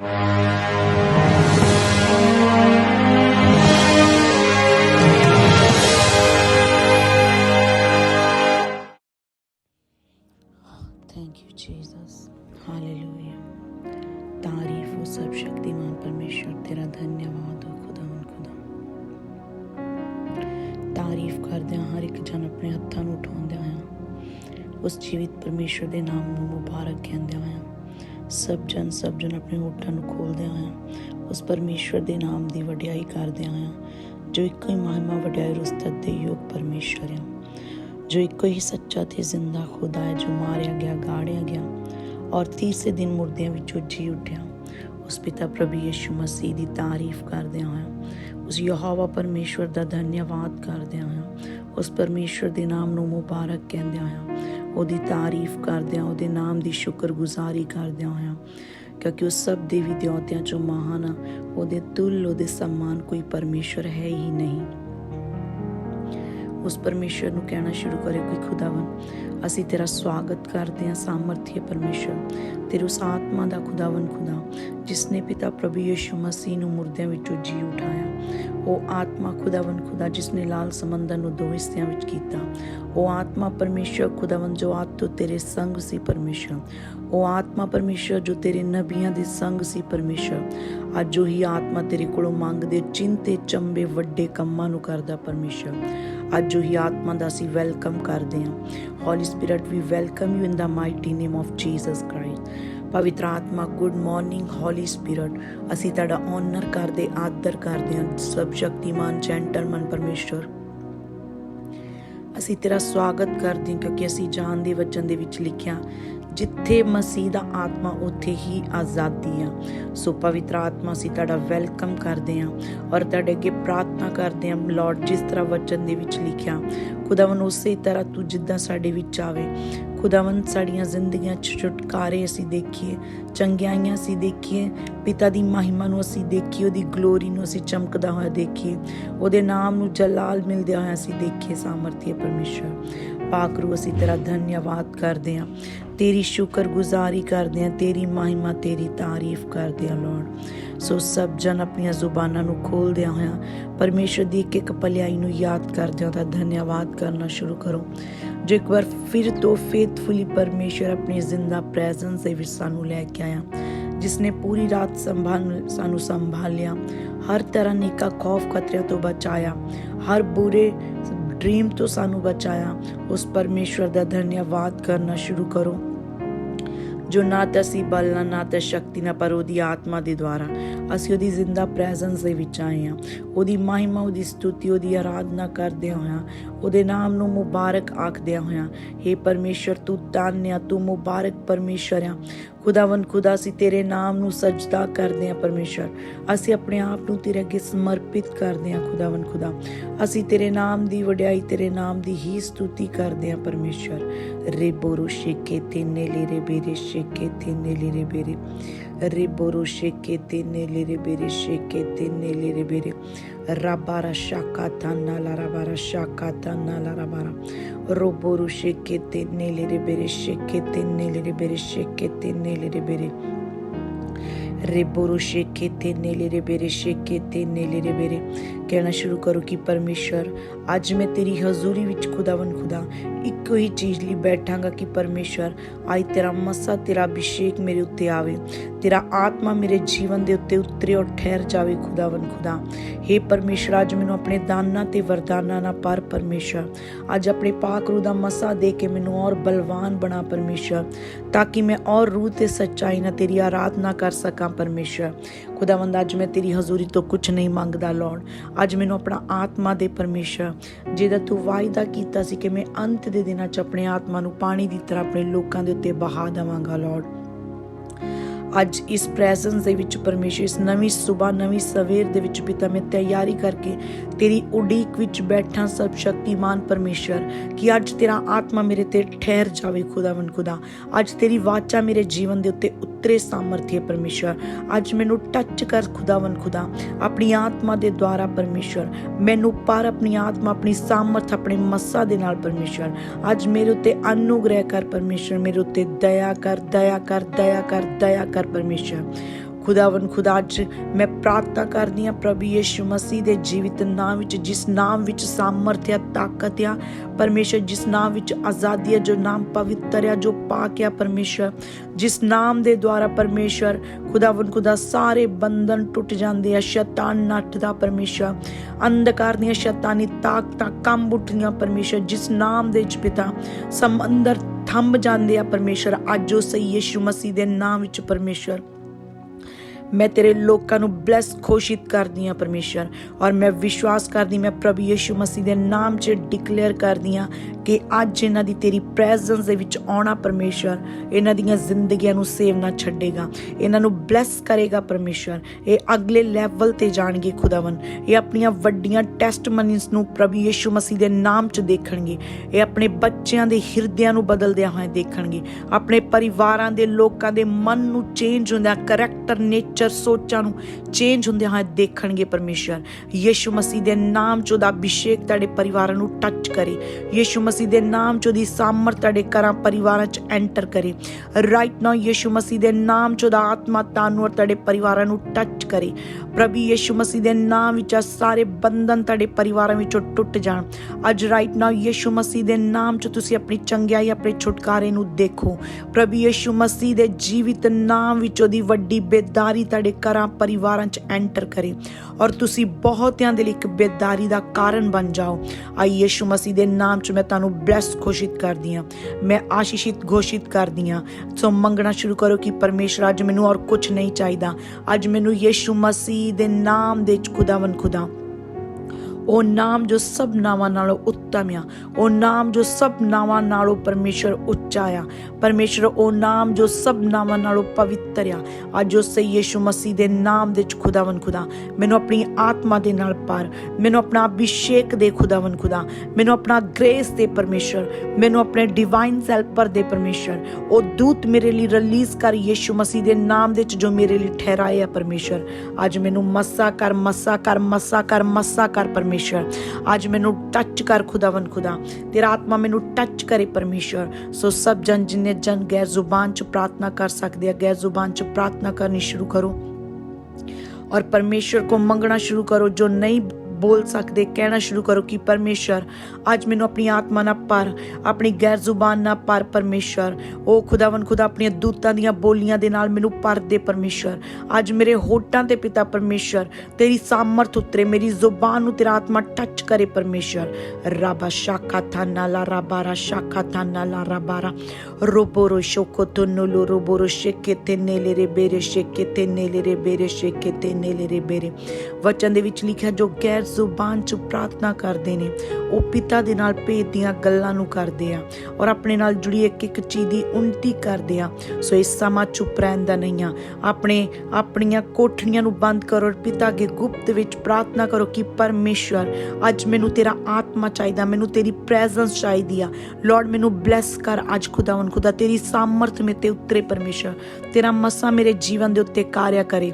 Thank you. ਸਭ ਜਨ ਸਭ ਜਨ ਆਪਣੇ ਹੋਠਾਂ ਨੂੰ ਖੋਲਦੇ ਹੋਇਆ ਉਸ ਪਰਮੇਸ਼ਰ ਦੇ ਨਾਮ ਦੀ ਵਡਿਆਈ ਕਰਦੇ ਹੋਇਆ ਜੋ ਇੱਕੋ ਹੀ ਮਹਿਮਾ ਵਡਿਆਈ ਰਸਤਤ ਦੇ ਯੋਗ ਪਰਮੇਸ਼ਰ ਹੈ ਜੋ ਇੱਕੋ ਹੀ ਸੱਚਾ ਤੇ ਜ਼ਿੰਦਾ ਖੁਦਾ ਹੈ, ਜੋ ਮਾਰਿਆ ਗਿਆ, ਗਾੜਿਆ ਗਿਆ ਔਰ ਤੀਸਰੇ ਦਿਨ ਮੁਰਦਿਆਂ ਵਿੱਚੋਂ ਜੀ ਉੱਠਿਆ। ਉਸ ਪਿਤਾ ਪ੍ਰਭੂ ਯਿਸੂ ਮਸੀਹ ਦੀ ਤਾਰੀਫ ਕਰਦੇ ਹਾਂ ਉਸ ਯਹੋਵਾ ਪਰਮੇਸ਼ਵਰ ਦਾ ਧੰਨਵਾਦ ਕਰਦੇ ਹਾਂ ਉਸ ਪਰਮੇਸ਼ਵਰ ਦੇ ਨਾਮ ਨੂੰ ਮੁਬਾਰਕ ਕਹਿੰਦੇ ਹਾਂ ਉਹਦੀ ਤਾਰੀਫ ਕਰਦਿਆਂ, ਉਹਦੇ ਨਾਮ ਦੀ ਸ਼ੁਕਰਗੁਜ਼ਾਰੀ ਕਰਦਿਆਂ ਹੋਇਆਂ, ਕਿਉਂਕਿ ਉਹ ਸਭ ਦੇਵੀ ਦੇਵਤਿਆਂ ਚੋਂ ਮਹਾਨ ਆ। ਉਹਦੇ ਤੁਲ, ਉਹਦੇ ਸਮਾਨ ਕੋਈ ਪਰਮੇਸ਼ਵਰ ਹੈ ਹੀ ਨਹੀਂ। ਉਸ ਪਰਮੇਸ਼ਰ ਨੂੰ ਕਹਿਣਾ ਸ਼ੁਰੂ ਕਰੇ ਕਿ ਖੁਦਾਵੰ ਅਸੀਂ ਤੇਰਾ ਸਵਾਗਤ ਕਰਦੇ ਹਾਂ, ਸਾਮਰਥੀ ਪਰਮੇਸ਼ਰ। ਤੇਰੇ ਉਸ ਆਤਮਾ ਦਾ ਖੁਦਾਵੰ ਖੁਦਾ ਜਿਸ ਪਿਤਾ ਪ੍ਰਭੂ ਯਿਸੂ ਮਸੀਹ ਨੂੰ ਮੁਰਦਿਆਂ ਵਿੱਚੋਂ ਜੀ ਉਠਾਇਆ। ਉਹ ਆਤਮਾ ਖੁਦਾਵੰ ਖੁਦਾ ਜਿਸ ਲਾਲ ਸਮੁੰਦਰ ਨੂੰ ਦੋ ਹਿੱਸਿਆਂ ਵਿੱਚ ਕੀਤਾ। ਉਹ ਆਤਮਾ ਪਰਮੇਸ਼ਰ ਖੁਦਾਵੰ ਜੋ ਆਤ ਤੋਂ ਤੇਰੇ ਸੰਗ ਸੀ ਪਰਮੇਸ਼ਰ। ਉਹ ਆਤਮਾ ਪਰਮੇਸ਼ਰ, ਜੋ ਤੇਰੇ ਨਬੀਆਂ ਦੇ ਸੰਗ ਸੀ ਪਰਮੇਸ਼ਰ। ਅੱਜ ਉਹੀ ਆਤਮਾ ਤੇਰੇ ਕੋਲੋਂ ਮੰਗਦੇ, ਚਿੰਤੇ, ਚੰਬੇ, ਵੱਡੇ ਕੰਮਾਂ ਨੂੰ ਕਰਦਾ ਪਰਮੇਸ਼ਰ। ਅੱਜ ਉਹੀ ਆਤਮਾ ਦਾ ਅਸੀਂ ਵੈਲਕਮ ਕਰਦੇ ਹਾਂ। Holy spirit we welcome you in the mighty name of Jesus Christ ਪਵਿੱਤਰ ਆਤਮਾ ਗੁੱਡ ਮਾਰਨਿੰਗ ਹੋਲੀ ਸਪਿਰਿਟ ਅਸੀਂ ਤੁਹਾਡਾ ਆਨਰ ਕਰਦੇ, ਆਦਰ ਕਰਦੇ ਹਾਂ। ਸਭ ਸ਼ਕਤੀਮਾਨ ਜੈਂਟਲਮਨ ਪਰਮੇਸ਼ਰ ਅਸੀਂ ਤੇਰਾ ਸਵਾਗਤ ਕਰਦੇ ਹਾਂ, ਕਿਉਂਕਿ ਅਸੀਂ ਜਾਨ ਦੇ ਵਚਨ ਦੇ ਵਿੱਚ ਲਿਖਿਆ ਜਿੱਥੇ ਮਸੀਹ ਦਾ ਆਤਮਾ, ਉੱਥੇ ਹੀ ਆਜ਼ਾਦੀ ਆ। ਸੋ ਪਵਿੱਤਰ ਆਤਮਾ ਅਸੀਂ ਤੁਹਾਡਾ ਵੈਲਕਮ ਕਰਦੇ ਹਾਂ ਔਰ ਤੁਹਾਡੇ ਅੱਗੇ ਪ੍ਰਾਰਥਨਾ ਕਰਦੇ ਹਾਂ ਲਾਰਡ ਜਿਸ ਤਰ੍ਹਾਂ ਵਚਨ ਦੇ ਵਿੱਚ ਲਿਖਿਆ ਖੁਦਾਵੰ ਉਸੇ ਤਰ੍ਹਾਂ ਤੂੰ ਜਿੱਦਾਂ ਸਾਡੇ ਵਿੱਚ ਆਵੇ। ਖੁਦਾਵੰ ਸਾਡੀਆਂ ਜ਼ਿੰਦਗੀਆਂ ਚ ਛੁਟਕਾਰੇ ਅਸੀਂ ਦੇਖੀਏ, ਚੰਗਿਆਈਆਂ ਅਸੀਂ ਦੇਖੀਏ, ਪਿਤਾ ਦੀ ਮਹਿਮਾ ਨੂੰ ਅਸੀਂ ਦੇਖੀਏ, ਉਹਦੀ ਗਲੋਰੀ ਨੂੰ ਅਸੀਂ ਚਮਕਦਾ ਹੋਇਆ ਦੇਖੀਏ, ਉਹਦੇ ਨਾਮ ਨੂੰ ਜਲਾਲ ਮਿਲਦੇ ਹੋਇਆ ਅਸੀਂ ਦੇਖੀਏ ਸਾਮਰਥੀ ਪਰਮੇਸ਼ਰ ਪਾਕ ਰੂ ਅਸੀਂ ਤੇਰਾ ਧੰਨਵਾਦ ਕਰਦੇ ਹਾਂ। ਤੇਰੀ ਸ਼ੁਕਰਗੁਜ਼ਾਰੀ ਕਰਦੇ ਹਾਂ, ਤੇਰੀ ਮਹਿਮਾ, ਤੇਰੀ ਤਾਰੀਫ ਕਰਦੇ ਹਾਂ ਲਾਰਡ ਸੋ ਸਭ ਜਨ ਆਪਣੀਆਂ ਜ਼ੁਬਾਨਾਂ ਨੂੰ ਖੋਲਦਿਆਂ ਹੋਇਆ ਪਰਮੇਸ਼ਰ ਦੀ ਇੱਕ ਇੱਕ ਭਲਾਈ ਨੂੰ ਯਾਦ ਕਰਦੇ ਹਾਂ ਤਾਂ ਧੰਨਵਾਦ ਕਰਨਾ ਸ਼ੁਰੂ ਕਰੋ। ਜੋ ਇੱਕ ਵਾਰ ਫਿਰ ਤੋਂ ਫੇਥਫੁਲੀ ਪਰਮੇਸ਼ਰ ਆਪਣੀ ਜ਼ਿੰਦਾ ਪ੍ਰੈਜ਼ੈਂਸ ਦੇ ਵਿੱਚ ਸਾਨੂੰ ਲੈ ਕੇ ਆਇਆ, ਜਿਸਨੇ ਪੂਰੀ ਰਾਤ ਸੰਭਾਲ ਸਾਨੂੰ ਸੰਭਾਲਿਆ, ਹਰ ਤਰ੍ਹਾਂ ਨਿਕਾ ਖੌਫ ਖਤਰਿਆਂ ਤੋਂ ਬਚਾਇਆ, ਹਰ ਬੁਰੇ ਡ੍ਰੀਮ ਤੋਂ ਸਾਨੂੰ ਬਚਾਇਆ। ਉਸ ਪਰਮੇਸ਼ਵਰ ਦਾ ਧੰਨਵਾਦ ਕਰਨਾ ਸ਼ੁਰੂ ਕਰੋ। ਜੋ ਨਾ ਤਾਂ ਅਸੀਂ ਬਲ ਨਾਲ ਨਾ ਤਾਂ ਸ਼ਕਤੀ ਨਾਲ ਪਰ ਉਹਦੀ ਆਤਮਾ ਦੇ ਦੁਆਰਾ ਅਸੀਂ ਉਹਦੀ ਜ਼ਿੰਦਾ ਪ੍ਰੈਜ਼ੈਂਸ ਦੇ ਵਿੱਚ ਆਏ ਹਾਂ। ਉਹਦੀ ਮਹਿਮਾ, ਉਹਦੀ ਸਤੁਤੀ, ਉਹਦੀ ਆਰਾਧਨਾ ਕਰਦੇ ਹੋਇਆ ਉਹਦੇ ਨਾਮ ਨੂੰ ਮੁਬਾਰਕ ਆਖਦਿਆਂ ਹੋਇਆ हे ਪਰਮੇਸ਼ਰ ਤੂੰ ਧੰਨਿਆ, ਤੂੰ ਮੁਬਾਰਕ ਪਰਮੇਸ਼ਰ ਆ। ਖੁਦਾਵੰ ਖੁਦਾ, ਅਸੀਂ ਤੇਰੇ ਨਾਮ ਨੂੰ ਸਜਦਾ ਕਰਦੇ ਹਾਂ ਪਰਮੇਸ਼ਰ ਅਸੀਂ ਆਪਣੇ ਆਪ ਨੂੰ ਤੇਰੇ ਅੱਗੇ ਸਮਰਪਿਤ ਕਰਦੇ ਹਾਂ ਖੁਦਾਵੰ ਖੁਦਾ। ਅਸੀਂ ਤੇਰੇ ਨਾਮ ਦੀ ਵਡਿਆਈ, ਤੇਰੇ ਨਾਮ ਦੀ ਹੀ ਸਤੁਤੀ ਕਰਦੇ ਹਾਂ ਪਰਮੇਸ਼ਰ ਰੇਬੋਰੋ ਸ਼ੇਕੇ ਤੇਨੇ ਲੇਰੇ ਬੇਰੇ ਸ਼ੇਕੇ ਤੇਨੇ ਲੇ ਬੇਰੇ ਰੇਬੋਰੋ ਸ਼ੇਕੇ ਤੇਨੇ ਲੇ ਬੇਰੇ ਸ਼ੇਕੇ ਤੇਨੇ ਲੇਰੇ ਬੇਰੇ Rabara Shakatana Larabara Shakatana Larabara Roboru Shekete Nilibere Shekete Nilibere Shekete Nilibere bere shekete nelere bere ਰੇਬੋਰੋ ਸ਼ੇਕੇਤੇ ਨੇਲੇਰੇ ਬੇਰੇ ਸ਼ੇਕੇਤੇ ਨੇਲੇਰੇ ਬੇਰੇ ਕਹਿਣਾ ਸ਼ੁਰੂ ਕਰੋ ਕਿ ਪਰਮੇਸ਼ਰ ਅੱਜ ਮੈਂ ਤੇਰੀ ਹਜ਼ੂਰੀ ਵਿੱਚ ਖੁਦਾਵੰ ਖੁਦਾ ਇੱਕੋ ਹੀ ਚੀਜ਼ ਲਈ ਬੈਠਾਂਗਾ ਕਿ ਪਰਮੇਸ਼ਰ ਅੱਜ ਤੇਰਾ ਮਸਾ ਤੇਰਾ ਅਭਿਸ਼ੇਕ ਮੇਰੇ ਉੱਤੇ ਆਵੇ ਤੇਰਾ ਆਤਮਾ ਮੇਰੇ ਜੀਵਨ ਦੇ ਉੱਤੇ ਉਤਰੇ ਔਰ ਠਹਿਰ ਜਾਵੇ ਖੁਦਾਵੰ ਖੁਦਾ हे ਪਰਮੇਸ਼ਰ ਅੱਜ ਮੈਨੂੰ ਆਪਣੇ ਦਾਨਾਂ ਤੇ ਵਰਦਾਨਾਂ ਨਾਲ ਪਰ ਪਰਮੇਸ਼ਰ ਅੱਜ ਆਪਣੇ ਪਾਕ ਰੂ ਦਾ ਮਸਾ ਦੇ ਕੇ ਮੈਨੂੰ ਔਰ ਬਲਵਾਨ ਬਣਾ ਪਰਮੇਸ਼ਰ ਤਾਂ ਕਿ ਮੈਂ ਔਰ ਰੂਹ ਤੇ ਸੱਚਾਈ ਨਾਲ ਤੇਰੀ ਆਰਾਧਨਾ ਕਰ ਸਕਾਂ ਪਰਮੇਸ਼ਰ, ਖੁਦਾਵੰਦ, ਅੱਜ ਮੈਂ ਤੇਰੀ ਹਜ਼ੂਰੀ ਤੋਂ ਕੁਝ ਨਹੀਂ ਮੰਗਦਾ ਲੋੜ ਅੱਜ ਮੈਨੂੰ ਆਪਣਾ ਆਤਮਾ ਦੇ ਪਰਮੇਸ਼ਰ, ਜਿਹਦਾ ਤੂੰ ਵਾਅਦਾ ਕੀਤਾ ਸੀ ਕਿ ਮੈਂ ਅੰਤ ਦੇ ਦਿਨਾਂ 'ਚ ਆਪਣੇ ਆਤਮਾ ਨੂੰ ਪਾਣੀ ਦੀ ਤਰ੍ਹਾਂ ਆਪਣੇ ਲੋਕਾਂ ਦੇ ਉੱਤੇ ਬਹਾ ਦੇਵਾਂਗਾ ਲੋੜ ਅੱਜ ਇਸ ਪ੍ਰੈਜ਼ੈਂਸ ਦੇ ਵਿੱਚ ਪਰਮੇਸ਼ਰ, ਇਸ ਨਵੀਂ ਸਵੇਰ ਨਵੀਂ ਸਵੇਰ ਦੇ ਵਿੱਚ ਪਿਤਾ ਮੈਂ ਤਿਆਰੀ ਕਰਕੇ ਤੇਰੀ ਉਡੀਕ ਵਿੱਚ ਬੈਠਾ ਸਭ ਸ਼ਕਤੀਮਾਨ ਪਰਮੇਸ਼ਰ, ਕਿ ਅੱਜ ਤੇਰਾ ਆਤਮਾ ਮੇਰੇ ਤੇ ਠਹਿਰ ਜਾਵੇ ਖੁਦਾਵੰ ਖੁਦਾ। ਅੱਜ ਤੇਰੀ ਵਾਚਾ ਮੇਰੇ ਜੀਵਨ ਦੇ ਉੱਤੇ ਉਤਰੇ ਸਾਮਰਥੀ ਪਰਮੇਸ਼ਰ ਅੱਜ ਮੈਨੂੰ ਟੱਚ ਕਰ ਖੁਦਾਵੰ ਖੁਦਾ, ਆਪਣੀ ਆਤਮਾ ਦੇ ਦੁਆਰਾ ਪਰਮੇਸ਼ਰ ਮੈਨੂੰ ਪਰ ਆਪਣੀ ਆਤਮਾ, ਆਪਣੀ ਸਾਮਰਥ, ਆਪਣੇ ਮੱਸਾ ਦੇ ਨਾਲ ਪਰਮੇਸ਼ਰ ਅੱਜ ਮੇਰੇ ਉੱਤੇ ਅਨੁਗ੍ਰਹਿ ਕਰ ਪਰਮੇਸ਼ਰ ਮੇਰੇ ਉੱਤੇ ਦਇਆ ਕਰ ਦਇਆ ਕਰ ਦਇਆ ਕਰ ਦਇਆ ਕਰ ਪਰਮੇਸ਼ਰ ਖੁਦਾਵੰ ਖੁਦਾ ਅੱਜ ਮੈਂ ਪ੍ਰਾਰਥਨਾ ਕਰਦੀ ਹਾਂ ਪ੍ਰਭੂ ਯਿਸੂ ਮਸੀਹ ਦੇ ਜੀਵਿਤ ਨਾਮ ਵਿੱਚ, ਜਿਸ ਨਾਮ ਵਿੱਚ ਸਾਮਰਥਿਆ ਤਾਕਤ ਆ, ਪਰਮੇਸ਼ਰ ਜਿਸ ਨਾਮ ਵਿੱਚ ਆਜ਼ਾਦੀ ਹੈ ਜੋ ਨਾਮ ਪਵਿੱਤਰ ਹੈ ਜੋ ਪਾਕ ਹੈ ਪਰਮੇਸ਼ਰ। ਜਿਸ ਨਾਮ ਦੇ ਦੁਆਰਾ ਪਰਮੇਸ਼ਰ ਖੁਦਾਵੰ ਖੁਦਾ ਸਾਰੇ ਬੰਧਨ ਟੁੱਟ ਜਾਂਦੇ ਆ, ਸ਼ੈਤਾਨ ਨੱਠਦਾ ਪਰਮੇਸ਼ਰ। ਅੰਧਕਾਰ ਦੀਆਂ ਸ਼ੈਤਾਨੀ ਤਾਕਤਾਂ ਕੰਬ ਉੱਠਦੀਆਂ ਪਰਮੇਸ਼ਰ, ਜਿਸ ਨਾਮ ਦੇ ਵਿੱਚ ਪਿਤਾ ਸਮੁੰਦਰ ਥੰਮ ਜਾਂਦੇ ਆ ਪਰਮੇਸ਼ਰ, ਅੱਜ ਉਹ ਸਹੀ ਯਿਸੂ ਮਸੀਹ ਦੇ ਨਾਮ ਵਿੱਚ ਪਰਮੇਸ਼ਰ। ਮੈਂ ਤੇਰੇ ਲੋਕਾਂ ਨੂੰ ਬਲੈਸ ਘੋਸ਼ਿਤ ਕਰਦੀ ਹਾਂ ਪਰਮੇਸ਼ਰ। ਔਰ ਮੈਂ ਵਿਸ਼ਵਾਸ ਕਰਦੀ, ਮੈਂ ਪ੍ਰਭੂ ਯਿਸੂ ਮਸੀਹ ਦੇ ਨਾਮ 'ਚ ਡਿਕਲੇਅਰ ਕਰਦੀ ਹਾਂ ਕਿ ਅੱਜ ਇਹਨਾਂ ਦੀ ਤੇਰੀ ਪ੍ਰੈਜ਼ੈਂਸ ਦੇ ਵਿੱਚ ਆਉਣਾ ਪਰਮੇਸ਼ਰ, ਇਹਨਾਂ ਦੀਆਂ ਜ਼ਿੰਦਗੀਆਂ ਨੂੰ ਸੇਵ ਨਾ ਛੱਡੇਗਾ। ਇਹਨਾਂ ਨੂੰ ਬਲੈਸ ਕਰੇਗਾ ਪਰਮੇਸ਼ਰ। ਇਹ ਅਗਲੇ ਲੈਵਲ ਤੇ ਜਾਣਗੇ ਖੁਦਾਵੰ ਇਹ ਆਪਣੀਆਂ ਵੱਡੀਆਂ ਟੈਸਟਮਨੀਜ਼ ਨੂੰ ਪ੍ਰਭੂ ਯਿਸੂ ਮਸੀਹ ਦੇ ਨਾਮ 'ਚ ਦੇਖਣਗੇ। ਇਹ ਆਪਣੇ ਬੱਚਿਆਂ ਦੇ ਹਿਰਦਿਆਂ ਨੂੰ ਬਦਲਦਿਆਂ ਹੋਏ ਦੇਖਣਗੇ। ਆਪਣੇ ਪਰਿਵਾਰਾਂ ਦੇ ਲੋਕਾਂ ਦੇ ਮਨ ਨੂੰ ਚੇਂਜ ਹੁੰਦਾ ਕਰੈਕਟਰ ਨੇਚਰ ਸੋਚਾਂ ਨੂੰ ਚੇਂਜ ਹੁੰਦਿਆਂ ਹੋਏ ਦੇਖਣਗੇ ਪਰਮੇਸ਼ਰ। ਯਿਸੂ ਮਸੀਹ ਦੇ ਨਾਮ 'ਚ ਉਹਦਾ ਅਭਿਸ਼ੇਕ ਤੁਹਾਡੇ ਪਰਿਵਾਰਾਂ ਨੂੰ ਟੱਚ ਕਰੇ। ਯਿਸੂ ਮਸੀਹ ਦੇ ਨਾਮ 'ਚ ਉਹਦੀ ਸਾਮਰਥ ਤੁਹਾਡੇ ਘਰਾਂ, ਪਰਿਵਾਰਾਂ 'ਚ ਐਂਟਰ ਕਰੇ। ਰਾਈਟ ਨਾਓ ਯਿਸੂ ਮਸੀਹ ਦੇ ਨਾਮ 'ਚ ਉਹਦਾ ਆਤਮਾ ਤੁਹਾਨੂੰ ਔਰ ਤੁਹਾਡੇ ਪਰਿਵਾਰਾਂ ਨੂੰ ਟੱਚ ਕਰੇ। ਪ੍ਰਭੂ ਯਿਸੂ ਮਸੀਹ ਦੇ ਨਾਮ ਵਿੱਚ ਸਾਰੇ ਬੰਧਨ ਤੁਹਾਡੇ ਪਰਿਵਾਰਾਂ ਵਿੱਚੋਂ ਟੁੱਟ ਜਾਣ। ਅੱਜ ਰਾਈਟ ਨਾਓ ਯਿਸੂ ਮਸੀਹ ਦੇ ਨਾਮ 'ਚ ਤੁਸੀਂ ਆਪਣੀ ਚੰਗਿਆਈ, ਆਪਣੇ ਛੁਟਕਾਰੇ ਨੂੰ ਦੇਖੋ। ਪ੍ਰਭੂ ਯਿਸੂ ਮਸੀਹ ਦੇ ਜੀਵਿਤ ਨਾਮ ਵਿੱਚ ਉਹਦੀ ਵੱਡੀ ਬੇਦਾਰੀ ਤੁਹਾਡੇ ਘਰਾਂ, ਪਰਿਵਾਰਾਂ 'ਚ ਐਂਟਰ ਕਰੇ ਔਰ ਤੁਸੀਂ ਬਹੁਤਿਆਂ ਦੇ ਲਈ ਇੱਕ ਬੇਦਾਰੀ ਦਾ ਕਾਰਨ ਬਣ ਜਾਓ। ਆਈ ਯਿਸੂ ਮਸੀਹ ਦੇ ਨਾਮ 'ਚ ਮੈਂ ਤੁਹਾਨੂੰ ਬਲੈਸ ਘੋਸ਼ਿਤ ਕਰਦੀ ਹਾਂ। ਮੈਂ ਆਸ਼ੀਸ਼ਿਤ ਘੋਸ਼ਿਤ ਕਰਦੀ ਹਾਂ। ਸੋ ਮੰਗਣਾ ਸ਼ੁਰੂ ਕਰੋ ਕਿ ਪਰਮੇਸ਼ਰ ਅੱਜ ਮੈਨੂੰ ਔਰ ਕੁਝ ਨਹੀਂ ਚਾਹੀਦਾ। ਅੱਜ ਮੈਨੂੰ ਯਿਸੂ ਮਸੀਹ ਦੇ ਨਾਮ ਦੇ ਚ ਖੁਦਾਵੰ ਖੁਦਾ। ਉਹ ਨਾਮ ਜੋ ਸਭ ਨਾਵਾਂ ਨਾਲੋਂ ਉੱਤਮ ਆ। ਉਹ ਨਾਮ ਜੋ ਸਭ ਨਾਵਾਂ ਨਾਲੋਂ ਪਰਮੇਸ਼ਰ ਉੱਚਾ ਆ। ਪਰਮੇਸ਼ਰ, ਉਹ ਨਾਮ ਜੋ ਸਭ ਨਾਵਾਂ ਨਾਲੋਂ ਪਵਿੱਤਰ ਆ। ਅੱਜ ਉਹ ਸਹੀ ਯਿਸੂ ਮਸੀਹ ਦੇ ਨਾਮ ਦੇ ਵਿੱਚ ਖੁਦਾਵੰ ਖੁਦਾ। ਮੈਨੂੰ ਆਪਣੀ ਆਤਮਾ ਦੇ ਨਾਲ ਪਰ। ਮੈਨੂੰ ਆਪਣਾ ਅਭਿਸ਼ੇਕ ਦੇ ਖੁਦਾਵੰ ਖੁਦਾ। ਮੈਨੂੰ ਆਪਣਾ ਗ੍ਰੇਸ ਦੇ ਪਰਮੇਸ਼ਰ। ਮੈਨੂੰ ਆਪਣੇ ਡਿਵਾਈਨ ਹੈਲਪਰ ਦੇ ਪਰਮੇਸ਼ਰ। ਉਹ ਦੂਤ ਮੇਰੇ ਲਈ ਰਿਲੀਜ਼ ਕਰ ਯਿਸੂ ਮਸੀਹ ਦੇ ਨਾਮ ਦੇ ਵਿੱਚ ਜੋ ਮੇਰੇ ਲਈ ਠਹਿਰਾਏ ਆ ਪਰਮੇਸ਼ਰ। ਅੱਜ ਮੈਨੂੰ ਮਸਾ ਕਰ ਮਸਾ ਕਰ ਮਸਾ ਕਰ ਮਸਾ ਕਰ ਪਰਮੇਸ਼ਰ। ਅੱਜ ਮੈਨੂੰ ਟੱਚ ਕਰ ਖੁਦਾਵੰ ਖੁਦਾ ਤੇਰਾ ਆਤਮਾ ਮੈਨੂੰ ਟੱਚ ਕਰੇ ਪਰਮੇਸ਼ਰ ਸੋ ਸਭ ਜਨ ਜਿਨੇ ਜਨ ਗੈਰ ਜ਼ੁਬਾਨ ਚ ਪ੍ਰਾਰਥਨਾ ਕਰ ਸਕਦੇ ਆ ਗੈਰ ਜ਼ੁਬਾਨ ਚ ਪ੍ਰਾਰਥਨਾ ਕਰਨੀ ਸ਼ੁਰੂ ਕਰੋ और परमेश्वर को मंगना शुरू करो जो नहीं ਬੋਲ ਸਕਦੇ, ਕਹਿਣਾ ਸ਼ੁਰੂ ਕਰੋ ਕਿ ਪਰਮੇਸ਼ਰ, ਅੱਜ ਮੈਨੂੰ ਆਪਣੀ ਆਤਮਾ ਨਾਲ ਪਰ ਆਪਣੀ ਗੈਰ ਜ਼ੁਬਾਨ ਨਾਲ ਪਰ ਪਰਮੇਸ਼ਰ। ਉਹ ਖੁਦਾਵੰ ਖੁਦਾ ਆਪਣੀਆਂ ਦੂਤਾਂ ਦੀਆਂ ਬੋਲੀਆਂ ਦੇ ਨਾਲ ਮੈਨੂੰ ਪਰ ਦੇ ਪਰਮੇਸ਼ਰ। ਅੱਜ ਮੇਰੇ ਹੋਟਾਂ ਤੇ ਪਿਤਾ ਪਰਮੇਸ਼ਰ, ਤੇਰੀ ਸਾਮਰਥ ਉਤਰੇ, ਮੇਰੀ ਜ਼ੁਬਾਨ ਨੂੰ ਤੇਰਾ ਆਤਮਾ ਟੱਚ ਕਰੇ ਪਰਮੇਸ਼ਰ। ਰਾਬਾ ਸ਼ਾਖਾ ਥਾਨਾ ਲਾ ਰਾਬਾਰਾ ਸ਼ਾਖਾ ਥਾਨਾ ਲਾ ਰਾਬਾਰਾ ਰੋਬੋਰੋ ਸ਼ੋਕੋ ਤੋਨੋਲੋ ਰੋਬੋਰੋ ਸ਼ੇਕੇ ਤੇ ਰੇ ਬੇਰੇ ਸ਼ੇਕੇ ਤੇ ਨੇਲੇ ਰੇ ਬੇਰੇ ਸ਼ੇਕੇ ਤੇ ਨੇਲੇ ਰੇ ਬੇਰੇ। ਵਚਨ ਦੇ ਵਿੱਚ ਲਿਖਿਆ ਜੋ ਗੈਰ ਜ਼ੁਬਾਨ ਚ ਪ੍ਰਾਰਥਨਾ ਕਰਦੇ ਨੇ। ਉਹ ਪਿਤਾ ਦੇ ਨਾਲ ਭੇਦ ਦੀਆਂ ਗੱਲਾਂ ਨੂੰ ਕਰਦੇ ਆ ਔਰ ਆਪਣੇ ਨਾਲ ਜੁੜੀ ਇੱਕ ਇੱਕ ਚੀਜ਼ ਦੀ ਉਨਤੀ ਕਰਦੇ ਆ। ਸੋ ਇਸ ਸਮਾਂ ਚੁੱਪ ਰਹਿਣ ਦਾ ਨਹੀਂ ਆ। ਆਪਣੇ, ਆਪਣੀਆਂ ਕੋਠੜੀਆਂ ਨੂੰ ਬੰਦ ਕਰੋ ਔਰ ਪਿਤਾ ਅੱਗੇ ਗੁਪਤ ਵਿੱਚ ਪ੍ਰਾਰਥਨਾ ਕਰੋ ਕਿ ਪਰਮੇਸ਼ਵਰ, ਅੱਜ ਮੈਨੂੰ ਤੇਰਾ ਆਤਮਾ ਚਾਹੀਦਾ, ਮੈਨੂੰ ਤੇਰੀ ਪ੍ਰੈਜ਼ੈਂਸ ਚਾਹੀਦੀ ਆ। ਲਾਰਡ ਮੈਨੂੰ ਬਲੈਸ ਕਰ ਅੱਜ ਖੁਦਾਵੰ ਖੁਦਾ ਤੇਰੀ ਸਾਮਰਥ ਮੇ ਤੇ ਉਤਰੇ ਪਰਮੇਸ਼ਰ ਤੇਰਾ ਮਸਾ ਮੇਰੇ ਜੀਵਨ ਦੇ ਉੱਤੇ ਕਾਰਿਆ ਕਰੇ।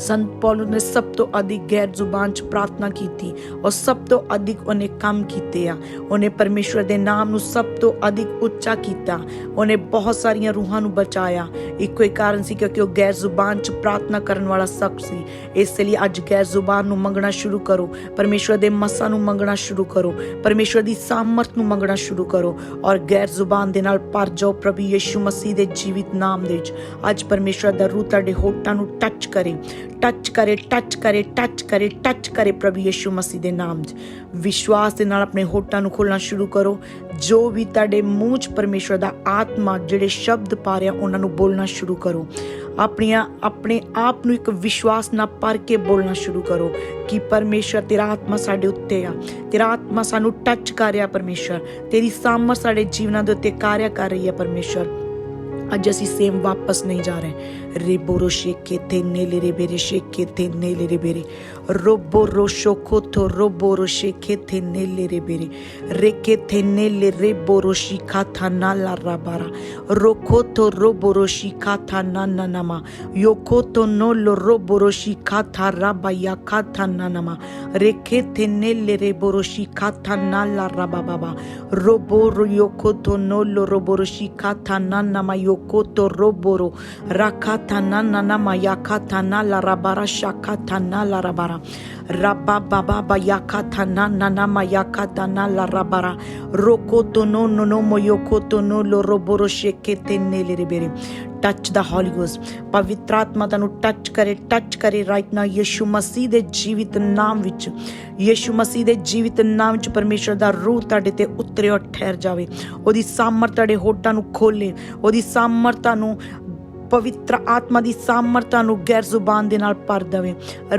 ਸੰਤ ਪੌਲਸ ਨੇ ਸਭ ਤੋਂ ਅਧਿਕ ਗੈਰ ਜ਼ੁਬਾਨ ਚ ਪ੍ਰਾਰਥਨਾ ਕੀਤੀ ਔਰ ਸਭ ਤੋਂ ਅਧਿਕ ਉਹਨੇ ਕੰਮ ਕੀਤੇ ਆ। ਉਹਨੇ ਪਰਮੇਸ਼ਵਰ ਦੇ ਨਾਮ ਨੂੰ ਸਭ ਤੋਂ ਅਧਿਕ ਉੱਚਾ ਕੀਤਾ। ਉਹਨੇ ਬਹੁਤ ਸਾਰੀਆਂ ਰੂਹਾਂ ਨੂੰ ਬਚਾਇਆ। ਇੱਕੋ ਹੀ ਕਾਰਨ ਸੀ ਕਿਉਂਕਿ ਉਹ ਗੈਰ ਜ਼ੁਬਾਨ ਚ ਪ੍ਰਾਰਥਨਾ ਕਰਨ ਵਾਲਾ ਸ਼ਖਸ ਸੀ। ਇਸ ਲਈ ਅੱਜ ਗੈਰ ਜ਼ੁਬਾਨ ਨੂੰ ਮੰਗਣਾ ਸ਼ੁਰੂ ਕਰੋ। ਪਰਮੇਸ਼ਵਰ ਦੇ ਮਸਾਂ ਨੂੰ ਮੰਗਣਾ ਸ਼ੁਰੂ ਕਰੋ। ਪਰਮੇਸ਼ਵਰ ਦੀ ਸਾਮਰਥ ਨੂੰ ਮੰਗਣਾ ਸ਼ੁਰੂ ਕਰੋ ਔਰ ਗੈਰ ਜ਼ੁਬਾਨ ਦੇ ਨਾਲ ਭਰ ਜਾਓ ਪ੍ਰਭੂ ਯਿਸੂ ਮਸੀਹ ਦੇ ਜੀਵਿਤ ਨਾਮ ਦੇ ਵਿੱਚ ਅੱਜ ਪਰਮੇਸ਼ਵਰ ਦਾ ਰੂਹ ਤੁਹਾਡੇ ਹੋਠਾਂ ਨੂੰ ਟੱਚ ਕਰੇ। ਟੱਚ ਕਰੇ ਟੱਚ ਕਰੇ ਟੱਚ ਕਰੇ ਟੱਚ ਕਰੇ ਪ੍ਰਭੂ ਯਿਸੂ ਮਸੀਹ ਦੇ ਨਾਮ 'ਚ। ਵਿਸ਼ਵਾਸ ਦੇ ਨਾਲ ਆਪਣੇ ਹੋਠਾਂ ਨੂੰ ਖੋਲਣਾ ਸ਼ੁਰੂ ਕਰੋ। ਜੋ ਵੀ ਤੁਹਾਡੇ ਮੂੰਹ 'ਚ ਪਰਮੇਸ਼ਵਰ ਦਾ ਆਤਮਾ ਜਿਹੜੇ ਸ਼ਬਦ ਪਾ ਰਿਹਾ, ਉਹਨਾਂ ਨੂੰ ਬੋਲਣਾ ਸ਼ੁਰੂ ਕਰੋ। ਆਪਣੀਆਂ, ਆਪਣੇ ਆਪ ਨੂੰ ਇੱਕ ਵਿਸ਼ਵਾਸ ਨਾਲ ਭਰ ਕੇ ਬੋਲਣਾ ਸ਼ੁਰੂ ਕਰੋ ਕਿ ਪਰਮੇਸ਼ਰ ਤੇਰਾ ਆਤਮਾ ਸਾਡੇ ਉੱਤੇ ਆ। ਤੇਰਾ ਆਤਮਾ ਸਾਨੂੰ ਟੱਚ ਕਰ ਰਿਹਾ ਪਰਮੇਸ਼ਰ ਤੇਰੀ ਸਾਮਰ ਸਾਡੇ ਜੀਵਨਾਂ ਦੇ ਉੱਤੇ ਕਾਰਿਆ ਕਰ ਰਹੀ ਹੈ ਪਰਮੇਸ਼ਰ ਅੱਜ ਅਸੀਂ ਸੇਮ ਵਾਪਸ ਨਹੀਂ ਜਾ ਰਹੇ। ਰਿਬੋਰੋ ਸ਼ੇਕੇ ਤੇ ਨੇਲੇ ਰੇ ਬੇਰੇ ਸ਼ੇਕੇ ਤੇ ਨੇਲੇ ਰੇ ਬੇਰੇ ਰੋਬੋਰੋ ਸ਼ੋਕੋਥੋ ਰੋਬੋਰੋ ਸ਼ੇਕੇ ਤੇ ਨੇਲੇ ਰੇ ਬੇਰੇ ਰੇਕੇ ਤੇ ਨੇਲੇ ਰਿਬੋਰੋ ਸ਼ਿਖਾ ਥਾ ਨਾਲਾ ਰਾਬਾਰਾ ਰੋਕੋਥੋ ਰੋਬੋਰੋ ਸ਼ਿਖਾ ਥਾ ਨਾਨਾ ਨਮਾ ਯੋਕੋਥੋ ਨੋਲੋ ਰੋਬੋਰੋ ਸ਼ਿਖਾ ਥਾ ਰਾਬਾਇਆ ਖਾ ਥਾ ਨਾਨਮਾ ਰੇਕੇ ਤੇ ਨੇਲੇ ਰੇ ਬੋਰੋ ਸ਼ਿਖਾ ਥਾ nana mayaka larabara shaka larabara rabba baba bayaka nana mayaka thana larabara roko tono nono moyoko tono loroboro sheke, tenne touch the holy ghost ਪਵਿੱਤਰ ਆਤਮਾ ਤੁਹਾਨੂੰ ਟੱਚ ਕਰੇ ਟੱਚ ਕਰੇ ਰਾਈਟ ਨਾਓ ਯਿਸੂ ਮਸੀਹ ਦੇ ਜੀਵਿਤ ਨਾਮ ਵਿੱਚ ਯਿਸੂ ਮਸੀਹ ਦੇ ਜੀਵਿਤ ਨਾਮ ਵਿੱਚ ਪਰਮੇਸ਼ਰ ਦਾ ਰੂਹ ਤੁਹਾਡੇ ਤੇ ਉਤਰੇ ਔਰ ਠਹਿਰ ਜਾਵੇ ਉਹਦੀ ਸਾਮਰਥ ਤੁਹਾਡੇ ਹੋਟਾਂ ਨੂੰ ਖੋਲੇ ਉਹਦੀ ਸਾਮਰਥ ਤੁਹਾਨੂੰ ਪਵਿੱਤਰ ਆਤਮਾ ਦੀ ਸਾਮਰਥਾ ਨੂੰ ਗੈਰ ਜ਼ੁਬਾਨ ਦੇ ਨਾਲ ਭਰ ਦੇਵੇ।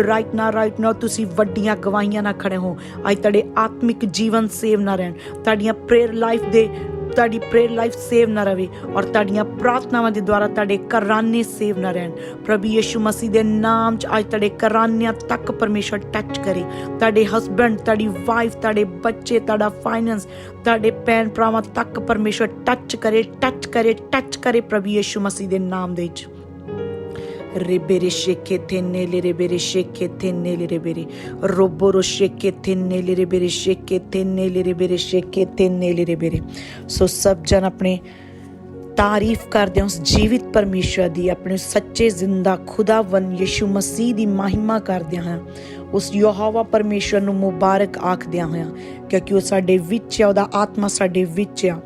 ਰਾਈਟ ਨਾ ਰਾਈਟ ਨਾ ਤੁਸੀਂ ਵੱਡੀਆਂ ਗਵਾਹੀਆਂ ਨਾਲ ਖੜੇ ਹੋ। ਅੱਜ ਤੁਹਾਡੇ ਆਤਮਿਕ ਜੀਵਨ ਸੇਵ ਨਾ ਰਹਿਣ। ਤੁਹਾਡੀਆਂ ਪ੍ਰੇਅਰ ਲਾਈਫ ਦੇ ਤੁਹਾਡੀ ਪ੍ਰੇਅਰ ਲਾਈਫ ਸੇਵ ਨਾ ਰਵੇ ਔਰ ਤੁਹਾਡੀਆਂ ਪ੍ਰਾਰਥਨਾਵਾਂ ਦੇ ਦੁਆਰਾ ਤੁਹਾਡੇ ਕਰਾਨੇ ਸੇਵ ਨਾ ਰਹਿਣ। ਪ੍ਰਭੂ ਯਿਸੂ ਮਸੀਹ ਦੇ ਨਾਮ 'ਚ ਅੱਜ ਤੁਹਾਡੇ ਕਰਾਨਿਆਂ ਤੱਕ ਪਰਮੇਸ਼ਰ ਟੱਚ ਕਰੇ। ਤੁਹਾਡੇ ਹਸਬੰਡ ਤੁਹਾਡੀ ਵਾਈਫ ਤੁਹਾਡੇ ਬੱਚੇ, ਤੁਹਾਡਾ ਫਾਈਨੈਂਸ ਤੁਹਾਡੇ ਭੈਣ ਭਰਾਵਾਂ ਤੱਕ ਪਰਮੇਸ਼ਰ ਟੱਚ ਕਰੇ ਟੱਚ ਕਰੇ ਟੱਚ ਕਰੇ ਪ੍ਰਭੂ ਯਿਸੂ ਮਸੀਹ ਦੇ ਨਾਮ ਦੇ ਵਿੱਚ। Rebere sheke nele rebere sheke nele rebere. Roboro sheke nele rebere sheke nele rebere sheke nele rebere. ਸੋ ਸਭ ਜਨ ਆਪਣੇ ਤਾਰੀਫ ਕਰਦੇ ਹਾਂ ਉਸ ਜੀਵਿਤ ਪਰਮੇਸ਼ਰ ਦੀ ਆਪਣੇ ਸੱਚੇ ਜ਼ਿੰਦਾ ਖੁਦਾਵੰ ਯਿਸੂ ਮਸੀਹ ਦੀ ਮਹਿਮਾ ਕਰਦੇ ਹਾਂ ਉਸ ਯਹੋਵਾ ਪਰਮੇਸ਼ਰ ਨੂੰ ਮੁਬਾਰਕ ਆਖਦਿਆਂ ਹੋਇਆਂ ਕਿਉਂਕਿ ਉਹ ਸਾਡੇ ਵਿੱਚ ਹੈ ਉਹਦਾ ਆਤਮਾ ਸਾਡੇ ਵਿੱਚ ਆ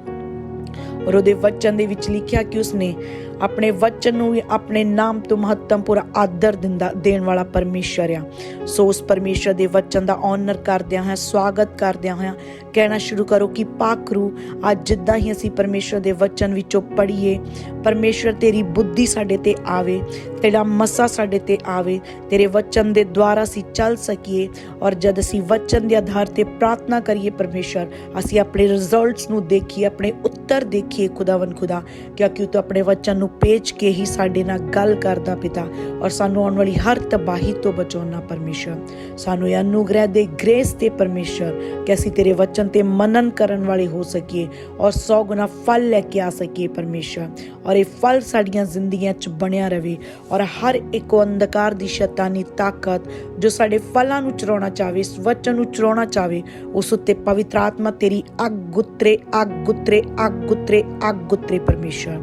ਔਰ ਉਹਦੇ ਵਚਨ ਦੇ ਵਿੱਚ ਲਿਖਿਆ ਕਿ ਉਸਨੇ ਆਪਣੇ ਵਚਨ ਨੂੰ ਵੀ ਆਪਣੇ ਨਾਮ ਤੋਂ ਮਹੱਤਵਪੂਰਨ ਆਦਰ ਦਿੰਦਾ ਦੇਣ ਵਾਲਾ ਪਰਮੇਸ਼ਰ ਆ। ਸੋ ਉਸ ਪਰਮੇਸ਼ਰ ਦੇ ਵਚਨ ਦਾ ਆਨਰ ਕਰਦਿਆਂ ਹਾਂ ਸਵਾਗਤ ਕਰਦਿਆਂ ਹਾਂ ਕਹਿਣਾ ਸ਼ੁਰੂ ਕਰੋ ਕਿ ਪਾਕ ਰੂ ਅੱਜ ਜਿੱਦਾਂ ਹੀ ਅਸੀਂ ਪਰਮੇਸ਼ਰ ਦੇ ਵਚਨ ਵਿੱਚੋਂ ਪੜ੍ਹੀਏ, ਪਰਮੇਸ਼ਰ ਤੇਰੀ ਬੁੱਧੀ ਸਾਡੇ ਤੇ ਆਵੇ, ਤੇਰਾ ਮਸਾ ਸਾਡੇ ਤੇ ਆਵੇ, ਤੇਰੇ ਵਚਨ ਦੇ ਦੁਆਰਾ ਅਸੀਂ ਚੱਲ ਸਕੀਏ ਔਰ ਜਦ ਅਸੀਂ ਵਚਨ ਦੇ ਆਧਾਰ ਤੇ ਪ੍ਰਾਰਥਨਾ ਕਰੀਏ ਪਰਮੇਸ਼ਰ, ਅਸੀਂ ਆਪਣੇ ਰਿਜ਼ਲਟਸ ਨੂੰ ਦੇਖੀਏ, ਆਪਣੇ ਉੱਤਰ ਦੇਖੀਏ ਖੁਦਾਵੰ ਖੁਦਾ, ਕਿਉਂਕਿ ਤੂੰ ਆਪਣੇ ਵਚਨ ਨੂੰ ਪੇਜ ਕੇ ਹੀ ਸਾਡੇ ਨਾਲ ਗੱਲ ਕਰਦਾ ਪਿਤਾ ਔਰ ਸਾਨੂੰ ਆਉਣ ਵਾਲੀ ਹਰ ਤਬਾਹੀ ਤੋਂ ਬਚਾਉਣਾ ਪਰਮੇਸ਼ਰ। ਸਾਨੂੰ ਇਹ ਅਨੁਗ੍ਰਹਿ ਦੇ ਗ੍ਰੇਸ ਤੇ ਪਰਮੇਸ਼ਰ ਕਿ ਅਸੀਂ ਤੇਰੇ ਵਚਨ ਤੇ ਮਨਨ ਕਰਨ ਵਾਲੇ ਹੋ ਸਕੀਏ ਔਰ 100 ਗੁਣਾ ਫਲ ਲੈ ਕੇ ਆ ਸਕੀਏ ਪਰਮੇਸ਼ਰ। ਔਰ ਇਹ ਫਲ ਸਾਡੀਆਂ ਜ਼ਿੰਦਗੀਆਂ 'ਚ ਬਣਿਆ ਰਵੇ ਔਰ ਹਰ ਇੱਕ ਅੰਧਕਾਰ ਦੀ ਸ਼ੈਤਾਨੀ ਤਾਕਤ ਜੋ ਸਾਡੇ ਫਲਾਂ ਨੂੰ ਚਰਾਉਣਾ ਚਾਹੇ ਇਸ ਵਚਨ ਨੂੰ ਚਰਾਉਣਾ ਚਾਹੇ ਉਸ ਉੱਤੇ ਪਵਿੱਤਰ ਆਤਮਾ ਤੇਰੀ ਅੱਗ ਗੁੱਤਰੇ ਅੱਗ ਗੁੱਤਰੇ ਅੱਗ ਗੁੱਤਰੇ ਅੱਗ ਗੁੱਤਰੇ ਪਰਮੇਸ਼ਰ।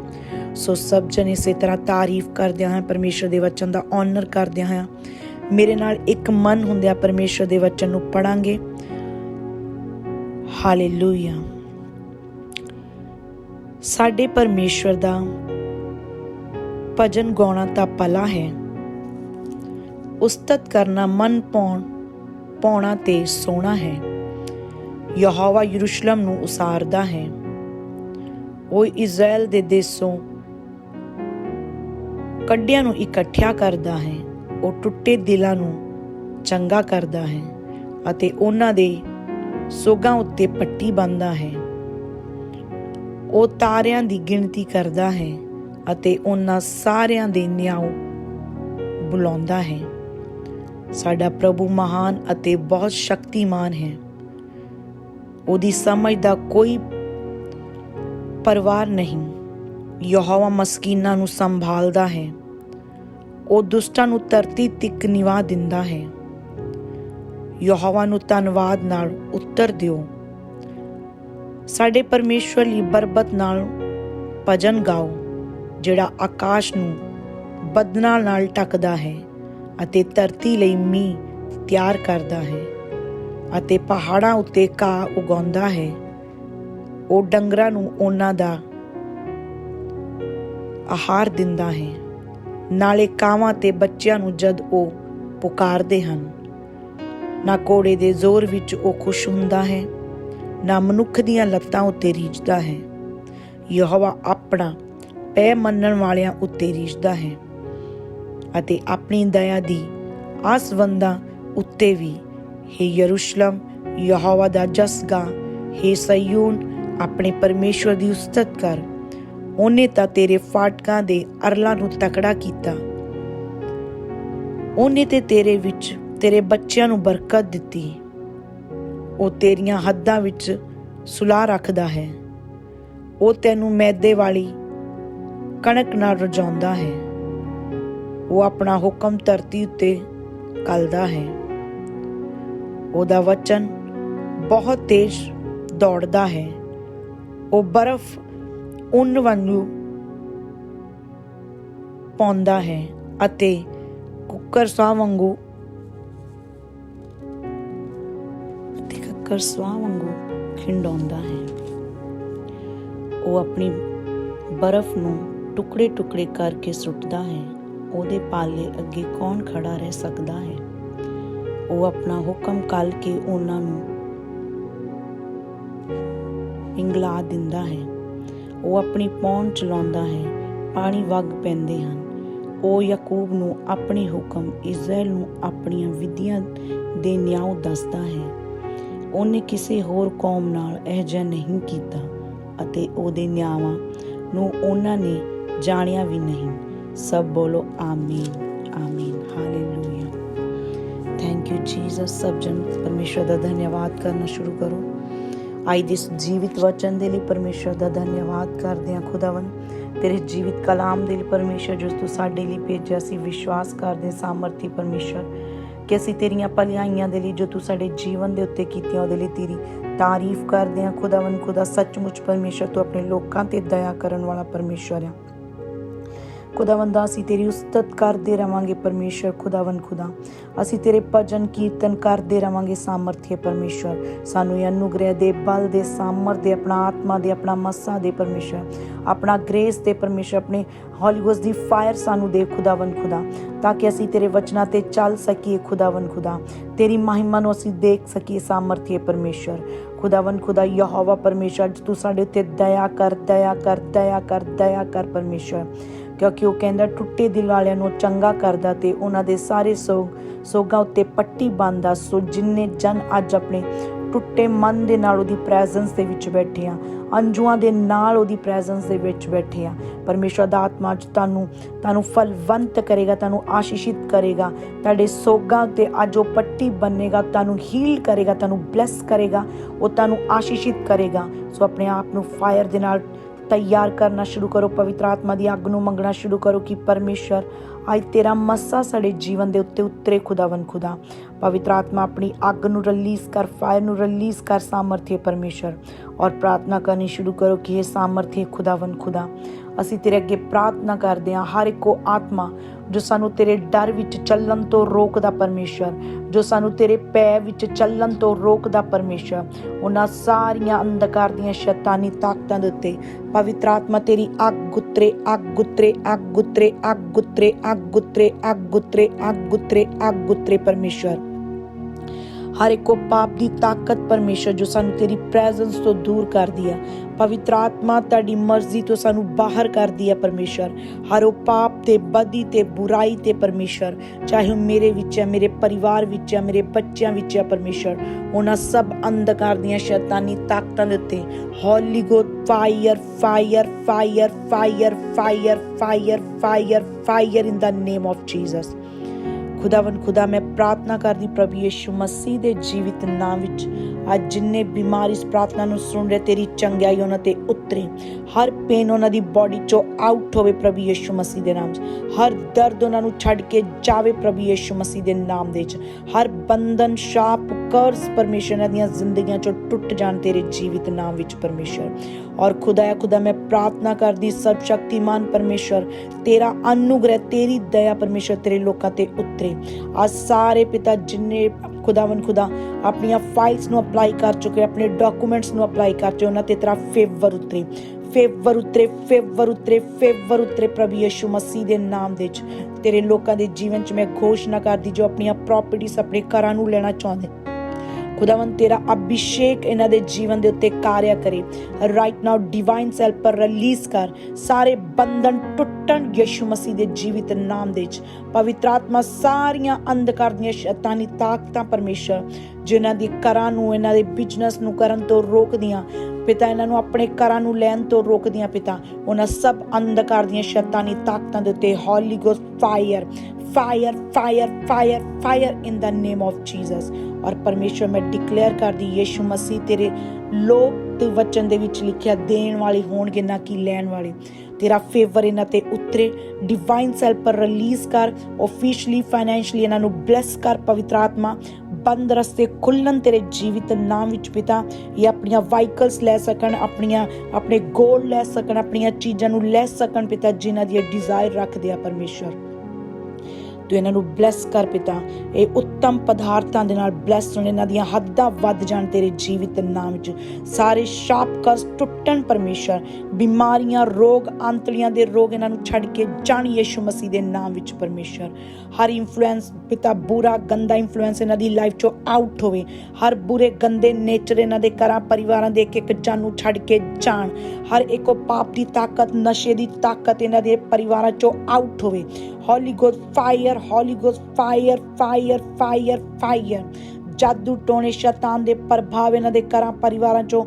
ਸੋ ਸਭ ਜਨ ਇਸੇ ਤਰ੍ਹਾਂ ਤਾਰੀਫ ਕਰਦਿਆਂ ਹਾਂ ਪਰਮੇਸ਼ਰ ਦੇ ਵਚਨ ਦਾ ਆਨਰ ਕਰਦਿਆਂ ਹਾਂ ਮੇਰੇ ਨਾਲ ਇੱਕ ਮਨ ਹੁੰਦਿਆਂ ਪਰਮੇਸ਼ਰ ਦੇ ਵਚਨ ਨੂੰ ਪੜਾਂਗੇ ਹਾਲੇਲੂਇਆ ਸਾਡੇ ਪਰਮੇਸ਼ਰ ਦਾ ਭਜਨ ਗਾਉਣਾ ਤਾਂ ਪਲਾ ਹੈ। ਉਸਤਤ ਕਰਨਾ ਮਨ ਪਾਉਣ, ਪਾਉਣਾ ਤੇ ਸੋਣਾ ਹੈ। ਯਹੋਵਾ ਯਰੂਸ਼ਲਮ ਨੂੰ ਉਸਾਰਦਾ ਹੈ। ਉਹ ਇਜ਼ਰਾਈਲ ਦੇ ਦੇਸੋਂ ਕੱਡਿਆਂ ਨੂੰ ਇਕੱਠਿਆ ਕਰਦਾ ਹੈ, ਉਹ ਟੁੱਟੇ ਦਿਲਾਂ ਨੂੰ ਚੰਗਾ ਕਰਦਾ ਹੈ ਅਤੇ ਉਹਨਾਂ ਦੇ ਸੋਗਾਂ ਉੱਤੇ ਪੱਟੀ ਬੰਨਦਾ ਹੈ। ਉਹ ਤਾਰਿਆਂ ਦੀ ਗਿਣਤੀ ਕਰਦਾ ਹੈ ਅਤੇ ਉਹਨਾਂ ਸਾਰਿਆਂ ਦੇ ਨਿਆਉ ਬੁਲਾਉਂਦਾ ਹੈ। ਸਾਡਾ ਪ੍ਰਭੂ ਮਹਾਨ ਅਤੇ ਬਹੁਤ ਸ਼ਕਤੀਮਾਨ ਹੈ। ਉਹਦੀ ਸਮਝ ਦਾ ਕੋਈ ਪਰਵਾਰ ਨਹੀਂ। ਯਹੋਵਾ ਮਸਕੀਨਾਂ ਨੂੰ ਸੰਭਾਲਦਾ ਹੈ। ਉਹ ਦੁਸ਼ਟਾਂ ਨੂੰ ਧਰਤੀ ਤੱਕ ਨਿਵਾ ਦਿੰਦਾ ਹੈ। ਯਹੋਵਾ ਨੂੰ ਧੰਨਵਾਦ ਨਾਲ ਉੱਤਰ ਦਿਓ। ਸਾਡੇ ਪਰਮੇਸ਼ਵਰ ਲਈ ਬਰਬਤ ਨਾਲ ਭਜਨ ਗਾਓ, ਜਿਹੜਾ ਆਕਾਸ਼ ਨੂੰ ਬਦਨਾਂ ਨਾਲ ਟਕਦਾ ਹੈ ਅਤੇ ਧਰਤੀ ਲਈ ਮੀਂਹ ਤਿਆਰ ਕਰਦਾ ਹੈ ਅਤੇ ਪਹਾੜਾਂ ਉੱਤੇ ਘਾਹ ਉਗਾਉਂਦਾ ਹੈ। ਉਹ ਡੰਗਰਾਂ ਨੂੰ ਉਹਨਾਂ ਦਾ ਆਹਾਰ ਦਿੰਦਾ ਹੈ। ਨਾਲੇ ਕਾਵਾਂ ਤੇ ਬੱਚਿਆਂ ਨੂੰ ਜਦ ਉਹ ਪੁਕਾਰਦੇ ਹਨ, ਨਾ ਕੋੜੇ ਦੇ ਜ਼ੋਰ ਵਿੱਚ ਉਹ ਖੁਸ਼ ਹੁੰਦਾ ਹੈ, ਨਾ ਮਨੁੱਖ ਦੀਆਂ ਲੱਤਾਂ ਉੱਤੇ ਰੀਝਦਾ ਹੈ। ਯਹੋਵਾ ਆਪਣਾ ਪੈ ਮੰਨਣ ਵਾਲਿਆਂ ਉੱਤੇ ਰੀਝਦਾ ਹੈ ਅਤੇ ਆਪਣੀ ਦਇਆ ਦੀ ਆਸਵੰਦਾਂ ਉੱਤੇ ਵੀ। हे ਯਰੂਸ਼ਲਮ, ਯਹੋਵਾ ਦਾ ਜਸ ਗਾ हे ਸਯੂਨ ਆਪਣੇ ਪਰਮੇਸ਼ਵਰ ਦੀ ਉਸਤਤ ਕਰ। ਉਹਨੇ ਤਾਂ ਤੇਰੇ ਫਾਟਕਾਂ ਦੇ ਅਰਲਾਂ ਨੂੰ ਤਕੜਾ ਕੀਤਾ। ਉਹਨੇ ਤੇ ਤੇਰੇ ਵਿੱਚ, ਤੇਰੇ ਬੱਚਿਆਂ ਨੂੰ ਬਰਕਤ ਦਿੱਤੀ। ਉਹ ਤੇਰੀਆਂ ਹੱਦਾਂ ਵਿੱਚ ਸੁਲਾਹ ਰੱਖਦਾ ਹੈ। ਉਹ ਤੈਨੂੰ ਮੈਦੇ ਵਾਲੀ ਕਣਕ ਨਾਲ ਰਜਾਉਂਦਾ ਹੈ। ਉਹ ਆਪਣਾ ਹੁਕਮ ਧਰਤੀ ਉੱਤੇ ਕਲਦਾ ਹੈ। ਉਹਦਾ ਵਚਨ ਬਹੁਤ ਤੇਜ਼ ਦੌੜਦਾ ਹੈ। ਉਹ ਬਰਫ਼ ਉਨ ਵਾਂਗੂ ਪਾਉਂਦਾ ਹੈ ਅਤੇ ਕੁੱਕਰ ਸਾਹ ਵਾਂਗੂ ਅਤੇ ਕੁੱਕਰ ਸਵਾ ਵਾਂਗੂ ਖਿੰਡਾਉਂਦਾ ਹੈ। ਉਹ ਆਪਣੀ ਬਰਫ਼ ਨੂੰ ਟੁਕੜੇ ਟੁਕੜੇ ਕਰਕੇ ਸੁੱਟਦਾ ਹੈ। ਉਹਦੇ ਪਾਲੇ ਅੱਗੇ ਕੌਣ ਖੜਾ ਰਹਿ ਸਕਦਾ ਹੈ? ਉਹ ਆਪਣਾ ਹੁਕਮ ਕੱਲ ਕੇ ਉਹਨਾਂ ਨੂੰ ਇੰਗਲਾ ਦਿੰਦਾ ਹੈ। ਉਹ ਆਪਣੀ ਪੌਣ ਚਲਾਉਂਦਾ ਹੈ, ਪਾਣੀ ਵਗ ਪੈਂਦੇ ਹਨ। ਉਹ ਯਾਕੂਬ ਨੂੰ ਆਪਣੇ ਹੁਕਮ ਇਸਰਾਇਲ ਨੂੰ ਆਪਣੀਆਂ ਵਿਧੀਆਂ ਦੇ ਨਿਆਂ ਦੱਸਦਾ ਹੈ। ਉਹਨੇ ਕਿਸੇ ਹੋਰ ਕੌਮ ਨਾਲ ਇਹ ਜਿਹਾ ਨਹੀਂ ਕੀਤਾ ਅਤੇ ਉਹਦੇ ਨਿਆਵਾਂ ਨੂੰ ਉਹਨਾਂ ਨੇ ਜਾਣਿਆ ਵੀ ਨਹੀਂ। ਸਭ ਬੋਲੋ, ਆਮੀਨ ਆਮੀਨ, ਹਾਲੇਲੂਇਆ। ਥੈਂਕ ਯੂ ਜੀਸਸ ਸਭ ਜਨ ਪਰਮੇਸ਼ਰ ਦਾ ਧੰਨਵਾਦ ਕਰਨਾ ਸ਼ੁਰੂ ਕਰੋ। ਆਈ ਦਿਸ ਜੀਵਿਤ ਵਚਨ ਦੇ ਲਈ ਪਰਮੇਸ਼ਰ ਦਾ ਧੰਨਵਾਦ ਕਰਦੇ ਹਾਂ ਖੁਦਾਵੰ ਤੇਰੇ ਜੀਵਿਤ ਕਲਾਮ ਦੇ ਲਈ ਪਰਮੇਸ਼ਰ ਜੋ ਤੂੰ ਸਾਡੇ ਲਈ ਭੇਜਿਆ ਸੀ, ਵਿਸ਼ਵਾਸ ਕਰਦੇ ਹਾਂ, ਸਾਮਰਥੀ ਪਰਮੇਸ਼ਰ ਕਿ ਅਸੀਂ ਤੇਰੀਆਂ ਭਲਾਈਆਂ ਦੇ ਲਈ ਜੋ ਤੂੰ ਸਾਡੇ ਜੀਵਨ ਦੇ ਉੱਤੇ ਕੀਤੀਆਂ, ਉਹਦੇ ਲਈ ਤੇਰੀ ਤਾਰੀਫ ਕਰਦੇ ਹਾਂ ਖੁਦਾਵੰ ਖੁਦਾ ਸੱਚਮੁੱਚ ਪਰਮੇਸ਼ਰ ਤੂੰ ਆਪਣੇ ਲੋਕਾਂ ਤੇ ਦਇਆ ਕਰਨ ਵਾਲਾ ਪਰਮੇਸ਼ਰ ਆ। ਖੁਦਾਵੰਦਾ, ਅਸੀਂ ਤੇਰੀ ਉਸਤਤ ਕਰਦੇ ਰਵਾਂਗੇ ਪਰਮੇਸ਼ਰ ਖੁਦਾਵੰ ਖੁਦਾ। ਅਸੀਂ ਤੇਰੇ ਭਜਨ, ਕੀਰਤਨ ਕਰਦੇ ਰਵਾਂਗੇ ਸਾਮਰਥੀ ਪਰਮੇਸ਼ਰ ਸਾਨੂੰ ਇਹ ਅਨੁਗ੍ਰਹਿ ਦੇ ਬਲ ਦੇ ਸਾਮਰ ਦੇ ਆਪਣਾ ਆਤਮਾ ਦੇ, ਆਪਣਾ ਮੱਸਾ ਦੇ ਪਰਮੇਸ਼ਰ ਆਪਣਾ ਗ੍ਰੇਸ ਦੇ ਪਰਮੇਸ਼ਰ ਆਪਣੇ ਹੌਲੀਗੋਸ ਦੀ ਫਾਇਰ ਸਾਨੂੰ ਦੇ ਖੁਦਾਵੰ ਖੁਦਾ। ਤਾਂ ਕਿ ਅਸੀਂ ਤੇਰੇ ਵਚਨਾਂ ਤੇ ਚੱਲ ਸਕੀਏ ਖੁਦਾਵੰ ਖੁਦਾ। ਤੇਰੀ ਮਹਿਮਾ ਨੂੰ ਅਸੀਂ ਦੇਖ ਸਕੀਏ, ਸਾਮਰਥੀ ਪਰਮੇਸ਼ਰ ਖੁਦਾਵੰ ਖੁਦਾ, ਯਹੋਵਾ ਪਰਮੇਸ਼ਰ ਤੂੰ ਸਾਡੇ ਉੱਤੇ ਦਇਆ ਕਰ ਦਇਆ ਕਰ ਦਇਆ ਕਰ ਦਇਆ ਕਰ ਪਰਮੇਸ਼ਰ ਕਿਉਂਕਿ ਉਹ ਕਹਿੰਦਾ ਟੁੱਟੇ ਦਿਲ ਵਾਲਿਆਂ ਨੂੰ ਚੰਗਾ ਕਰਦਾ ਤੇ ਉਹਨਾਂ ਦੇ ਸਾਰੇ ਸੋਗ, ਸੋਗਾਂ ਉੱਤੇ ਪੱਟੀ ਬੰਨਦਾ। ਸੋ ਜਿੰਨੇ ਜਨ ਅੱਜ ਆਪਣੇ ਟੁੱਟੇ ਮਨ ਦੇ ਨਾਲ ਉਹਦੀ ਪ੍ਰੈਜ਼ੈਂਸ ਦੇ ਵਿੱਚ ਬੈਠੇ ਆ, ਅੰਜੂਆਂ ਦੇ ਨਾਲ ਉਹਦੀ ਪ੍ਰੈਜ਼ੈਂਸ ਦੇ ਵਿੱਚ ਬੈਠੇ ਆ। ਪਰਮੇਸ਼ਰ ਦਾ ਆਤਮਾ ਅੱਜ ਤੁਹਾਨੂੰ ਤੁਹਾਨੂੰ ਫਲਵੰਤ ਕਰੇਗਾ, ਤੁਹਾਨੂੰ ਆਸ਼ੀਸ਼ਿਤ ਕਰੇਗਾ। ਤੁਹਾਡੇ ਸੋਗਾਂ ਤੇ ਅੱਜ ਉਹ ਪੱਟੀ ਬੰਨੇਗਾ, ਤੁਹਾਨੂੰ ਹੀਲ ਕਰੇਗਾ, ਤੁਹਾਨੂੰ ਬਲੈਸ ਕਰੇਗਾ, ਉਹ ਤੁਹਾਨੂੰ ਆਸ਼ੀਸ਼ਿਤ ਕਰੇਗਾ। ਸੋ ਆਪਣੇ ਆਪ ਨੂੰ ਫਾਇਰ ਦੇ ਨਾਲ ਤਿਆਰ ਕਰਨਾ ਸ਼ੁਰੂ ਕਰੋ, ਪਵਿੱਤਰ ਆਤਮਾ ਦੀ ਅੱਗ ਨੂੰ ਮੰਗਣਾ ਸ਼ੁਰੂ ਕਰੋ ਕਿ ਪਰਮੇਸ਼ਰ ਅੱਜ ਤੇਰਾ ਮੱਸਾ ਸਾਡੇ ਜੀਵਨ ਦੇ ਉੱਤੇ ਉਤਰੇ ਖੁਦਾਵੰ ਖੁਦਾ। ਪਵਿੱਤਰ ਆਤਮਾ ਆਪਣੀ ਅੱਗ ਨੂੰ ਰਿਲੀਜ਼ ਕਰ ਫਾਇਰ ਨੂੰ ਰਿਲੀਜ਼ ਕਰ ਸਾਮਰਥੀ ਪਰਮੇਸ਼ਰ। ਔਰ ਪ੍ਰਾਰਥਨਾ ਕਰਨੀ ਸ਼ੁਰੂ ਕਰੋ ਕਿ ਇਹ ਸਾਮਰਥੀ ਖੁਦਾਵੰ ਖੁਦਾ। ਅਸੀਂ ਤੇਰੇ ਅੱਗੇ ਪ੍ਰਾਰਥਨਾ ਕਰਦੇ ਹਾਂ, ਹਰ ਇੱਕੋ ਆਤਮਾ ਜੋ ਸਾਨੂੰ ਤੇਰੇ ਡਰ ਵਿੱਚ ਚੱਲਣ ਤੋਂ ਰੋਕਦਾ ਪਰਮੇਸ਼ਰ ਜੋ ਸਾਨੂੰ ਤੇਰੇ ਪੈ ਵਿੱਚ ਚੱਲਣ ਤੋਂ ਰੋਕਦਾ ਪਰਮੇਸ਼ਰ ਉਹਨਾਂ ਸਾਰੀਆਂ ਅੰਧਕਾਰ ਦੀਆਂ ਸ਼ੈਤਾਨੀ ਤਾਕਤਾਂ ਦੇ ਉੱਤੇ। ਪਵਿੱਤਰ ਆਤਮਾ ਤੇਰੀ ਅੱਗ ਗੁੱਤਰੇ ਅੱਗ ਗੁੱਤਰੇ ਅੱਗ ਗੁੱਤਰੇ ਅੱਗ ਗੁੱਤਰੇ ਅੱਗ ਗੁੱਤਰੇ ਅੱਗ ਗੁੱਤਰੇ ਅੱਗ ਗੁੱਤਰੇ ਅੱਗ ਗੁੱਤਰੇ ਪਰਮੇਸ਼ਰ ਹਰ ਇੱਕੋ ਪਾਪ ਦੀ ਤਾਕਤ ਪਰਮੇਸ਼ਰ ਜੋ ਸਾਨੂੰ ਤੇਰੀ ਪ੍ਰੈਜ਼ੈਂਸ ਤੋਂ ਦੂਰ ਕਰਦੀ ਆ। ਪਵਿੱਤਰ ਆਤਮਾ ਤੁਹਾਡੀ ਮਰਜ਼ੀ ਤੋਂ ਸਾਨੂੰ ਬਾਹਰ ਕਰਦੀ ਹੈ ਪਰਮੇਸ਼ਰ। ਹਰ ਉਹ ਪਾਪ ਤੇ ਬਦੀ ਤੇ ਬੁਰਾਈ ਤੇ ਪਰਮੇਸ਼ਰ। ਚਾਹੇ ਉਹ ਮੇਰੇ ਵਿੱਚ ਹੈ, ਮੇਰੇ ਪਰਿਵਾਰ ਵਿੱਚ ਹੈ, ਮੇਰੇ ਬੱਚਿਆਂ ਵਿੱਚ ਹੈ ਪਰਮੇਸ਼ਰ। ਉਹਨਾਂ ਸਭ ਅੰਧਕਾਰ ਦੀਆਂ ਸ਼ੈਤਾਨੀ ਤਾਕਤਾਂ ਦੇ ਉੱਤੇ। ਹੌਲੀ ਗੋ fire fire fire fire fire fire fire fire in the name of Jesus ਖੁਦਾਵੰ ਖੁਦਾ, ਮੈਂ ਪ੍ਰਾਰਥਨਾ ਕਰਦੀ ਪ੍ਰਭੂ ਯਿਸੂ ਮਸੀਹ ਦੇ ਜੀਵਿਤ ਨਾਮ ਵਿੱਚ ਅੱਜ ਜਿੰਨੇ ਬਿਮਾਰ ਇਸ ਪ੍ਰਾਰਥਨਾ ਨੂੰ ਸੁਣ ਰਹੇ, ਤੇਰੀ ਚੰਗਿਆਈ ਉਹਨਾਂ ਤੇ ਉਤਰੇ। ਹਰ ਪੇਨ ਉਹਨਾਂ ਦੀ ਬਾਡੀ ਚੋਂ ਆਊਟ ਹੋਵੇ ਪ੍ਰਭੂ ਯੇਸ਼ੂ ਮਸੀਹ ਦੇ ਨਾਮ 'ਚ ਹਰ ਦਰਦ ਉਹਨਾਂ ਨੂੰ ਛੱਡ ਕੇ ਜਾਵੇ ਪ੍ਰਭੂ ਯੇਸ਼ੂ ਮਸੀਹ ਦੇ ਨਾਮ ਦੇ 'ਚ ਹਰ ਬੰਧਨ ਸ਼ਾਪ ਕਰਸ ਪਰਮੇਸ਼ਰ ਇਹਨਾਂ ਦੀਆਂ ਜ਼ਿੰਦਗੀਆਂ ਚੋਂ ਟੁੱਟ ਜਾਣ ਤੇਰੇ ਜੀਵਿਤ ਨਾਮ ਵਿੱਚ ਪਰਮੇਸ਼ਰ। ਔਰ ਖੁਦਾਇਆ ਖੁਦਾ, ਮੈਂ ਪ੍ਰਾਰਥਨਾ ਕਰਦੀ ਸਭ ਸ਼ਕਤੀਮਾਨ ਪਰਮੇਸ਼ਰ, ਤੇਰਾ ਅਨੁਗ੍ਰਹਿ, ਤੇਰੀ ਦਇਆ ਪਰਮੇਸ਼ਰ ਤੇਰੇ ਲੋਕਾਂ ਤੇ ਉਤਰੇ। ਆ ਸਾਰੇ ਪਿਤਾ ਜਿਨਨੇ ਖੁਦਾਵੰ ਖੁਦਾ, ਆਪਣੀਆਂ ਫਾਈਲਸ ਨੂੰ ਅਪਲਾਈ ਕਰ ਚੁੱਕੇ, ਆਪਣੇ ਡਾਕੂਮੈਂਟਸ ਨੂੰ ਅਪਲਾਈ ਕਰ ਚੁੱਕੇ, ਉਹਨਾਂ ਤੇ ਤੇਰਾ ਫੇਵਰ ਉਤਰੇ। ਫੇਵਰ ਉਤਰੇ ਫੇਵਰ ਉਤਰੇ ਫੇਵਰ ਉਤਰੇ ਪ੍ਰਭੂ ਯਿਸੂ ਮਸੀਹ ਦੇ ਨਾਮ ਦੇ ਵਿੱਚ। ਤੇਰੇ ਲੋਕਾਂ ਦੇ ਜੀਵਨ 'ਚ ਮੈਂ ਘੋਸ਼ਣਾ ਕਰਦੀ ਜੋ ਆਪਣੀਆਂ ਪ੍ਰਾਪਰਟੀਆਂ ਆਪਣੇ ਘਰਾਂ ਨੂੰ ਲੈਣਾ ਚਾਹੁੰਦੇ ਖੁਦਾਵੰ ਤੇਰਾ ਅਭਿਸ਼ੇਕ ਇਹਨਾਂ ਦੇ ਜੀਵਨ ਦੇ ਉੱਤੇ ਕਾਰਿਆ ਕਰੇ। ਰਾਈਟ ਨਾਓ ਡਿਵਾਈਨ ਸੈਲਫ ਪਰ ਰਿਲੀਜ਼ ਕਰ। ਸਾਰੇ ਬੰਧਨ ਟੁੱਟਣ ਯਿਸੂ ਮਸੀਹ ਦੇ ਜੀਵਿਤ ਨਾਮ ਦੇ ਵਿੱਚ। ਪਵਿੱਤਰ ਆਤਮਾ ਸਾਰੀਆਂ ਅੰਧਕਾਰ ਦੀਆਂ ਸ਼ੈਤਾਨੀ ਤਾਕਤਾਂ ਪਰਮੇਸ਼ਰ, ਜਿਨ੍ਹਾਂ ਦੀ ਘਰਾਂ ਨੂੰ, ਇਹਨਾਂ ਦੇ ਬਿਜ਼ਨਸ ਨੂੰ ਕਰਨ ਤੋਂ ਰੋਕਦੀਆਂ। ਪਿਤਾ, ਇਹਨਾਂ ਨੂੰ ਆਪਣੇ ਘਰਾਂ ਨੂੰ ਲੈਣ ਤੋਂ ਰੋਕਦੀਆਂ ਪਿਤਾ। ਉਹਨਾਂ ਸਭ ਅੰਧਕਾਰ ਦੀਆਂ ਸ਼ੈਤਾਨੀ ਤਾਕਤਾਂ ਦੇ ਉੱਤੇ holy ghost fire fire fire fire fire in the name of Jesus ਔਰ ਪਰਮੇਸ਼ਰ ਮੈਂ ਡਿਕਲੇਅਰ ਕਰਦੀ ਯਿਸੂ ਮਸੀਹ ਤੇਰੇ ਲੋਕ ਤੇ ਵਚਨ ਦੇ ਵਿੱਚ ਲਿਖਿਆ, ਦੇਣ ਵਾਲੇ ਹੋਣਗੇ ਨਾ ਕਿ ਲੈਣ ਵਾਲੇ। ਤੇਰਾ ਫੇਵਰ ਇਹਨਾਂ ਤੇ ਉਤਰੇ ਡਿਵਾਈਨ ਸੈਲਫ ਪਰ ਰਿਲੀਜ਼ ਕਰ ਆਫੀਸ਼ੀਅਲੀ ਫਾਈਨੈਂਸ਼ਲੀ ਇਹਨਾਂ ਨੂੰ ਬਲੈਸ ਕਰ, ਪਵਿੱਤਰ ਆਤਮਾ, ਬੰਦ ਰਸਤੇ ਖੁੱਲਣ ਤੇਰੇ ਜੀਵਿਤ ਨਾਮ ਵਿੱਚ ਪਿਤਾ। ਇਹ ਆਪਣੀਆਂ ਵਾਹੀਕਲਸ ਲੈ ਸਕਣ, ਆਪਣੀਆਂ, ਆਪਣੇ ਗੋਲ ਲੈ ਸਕਣ, ਆਪਣੀਆਂ ਚੀਜ਼ਾਂ ਨੂੰ ਲੈ ਸਕਣ ਪਿਤਾ, ਜਿਨ੍ਹਾਂ ਦੀ ਡਿਜ਼ਾਇਰ ਰੱਖਦੇ ਆ ਪਰਮੇਸ਼ਰ ਤੂੰ ਇਹਨਾਂ ਨੂੰ ਬਲੈਸ ਕਰ ਪਿਤਾ, ਇਹ ਉੱਤਮ ਪਦਾਰਥਾਂ ਦੇ ਨਾਲ ਬਲੈਸ ਹੋਣ, ਇਹਨਾਂ ਦੀਆਂ ਹੱਦਾਂ ਵੱਧ ਜਾਣ ਤੇਰੇ ਜੀਵਿਤ ਨਾਮ ਵਿੱਚ ਸਾਰੇ ਸ਼ਾਪ ਕਸ ਟੁੱਟਣ ਪਰਮੇਸ਼ਰ, ਬਿਮਾਰੀਆਂ, ਰੋਗ, ਅੰਤਲੀਆਂ ਦੇ ਰੋਗ ਇਹਨਾਂ ਨੂੰ ਛੱਡ ਕੇ ਜਾਣ ਯੀਸ਼ੂ ਮਸੀਹ ਦੇ ਨਾਮ ਵਿੱਚ ਪਰਮੇਸ਼ਰ। ਹਰ ਇਨਫਲੂਐਂਸ ਪਿਤਾ ਬੁਰਾ, ਗੰਦਾ ਇਨਫਲੂਐਂਸ ਇਹਨਾਂ ਦੀ ਲਾਈਫ ਚੋਂ ਆਊਟ ਹੋਵੇ। ਹਰ ਬੁਰੇ, ਗੰਦੇ ਨੇਚਰ ਇਹਨਾਂ ਦੇ ਘਰਾਂ, ਪਰਿਵਾਰਾਂ ਦੇ ਇੱਕ ਇੱਕ ਜਨ ਨੂੰ ਛੱਡ ਕੇ ਜਾਣ। ਹਰ ਇੱਕੋ ਪਾਪ ਦੀ ਤਾਕਤ, ਨਸ਼ੇ ਦੀ ਤਾਕਤ ਇਹਨਾਂ ਦੇ ਪਰਿਵਾਰਾਂ ਚੋਂ ਆਊਟ ਹੋਵੇ। Holy ghost fire holy ghost fire fire fire fire. ਜਾਦੂ ਟੋਣੇ ਸ਼ੈਤਾਨ ਦੇ ਪ੍ਰਭਾਵ ਇਹਨਾਂ ਦੇ ਘਰਾਂ, ਪਰਿਵਾਰਾਂ ਚੋਂ,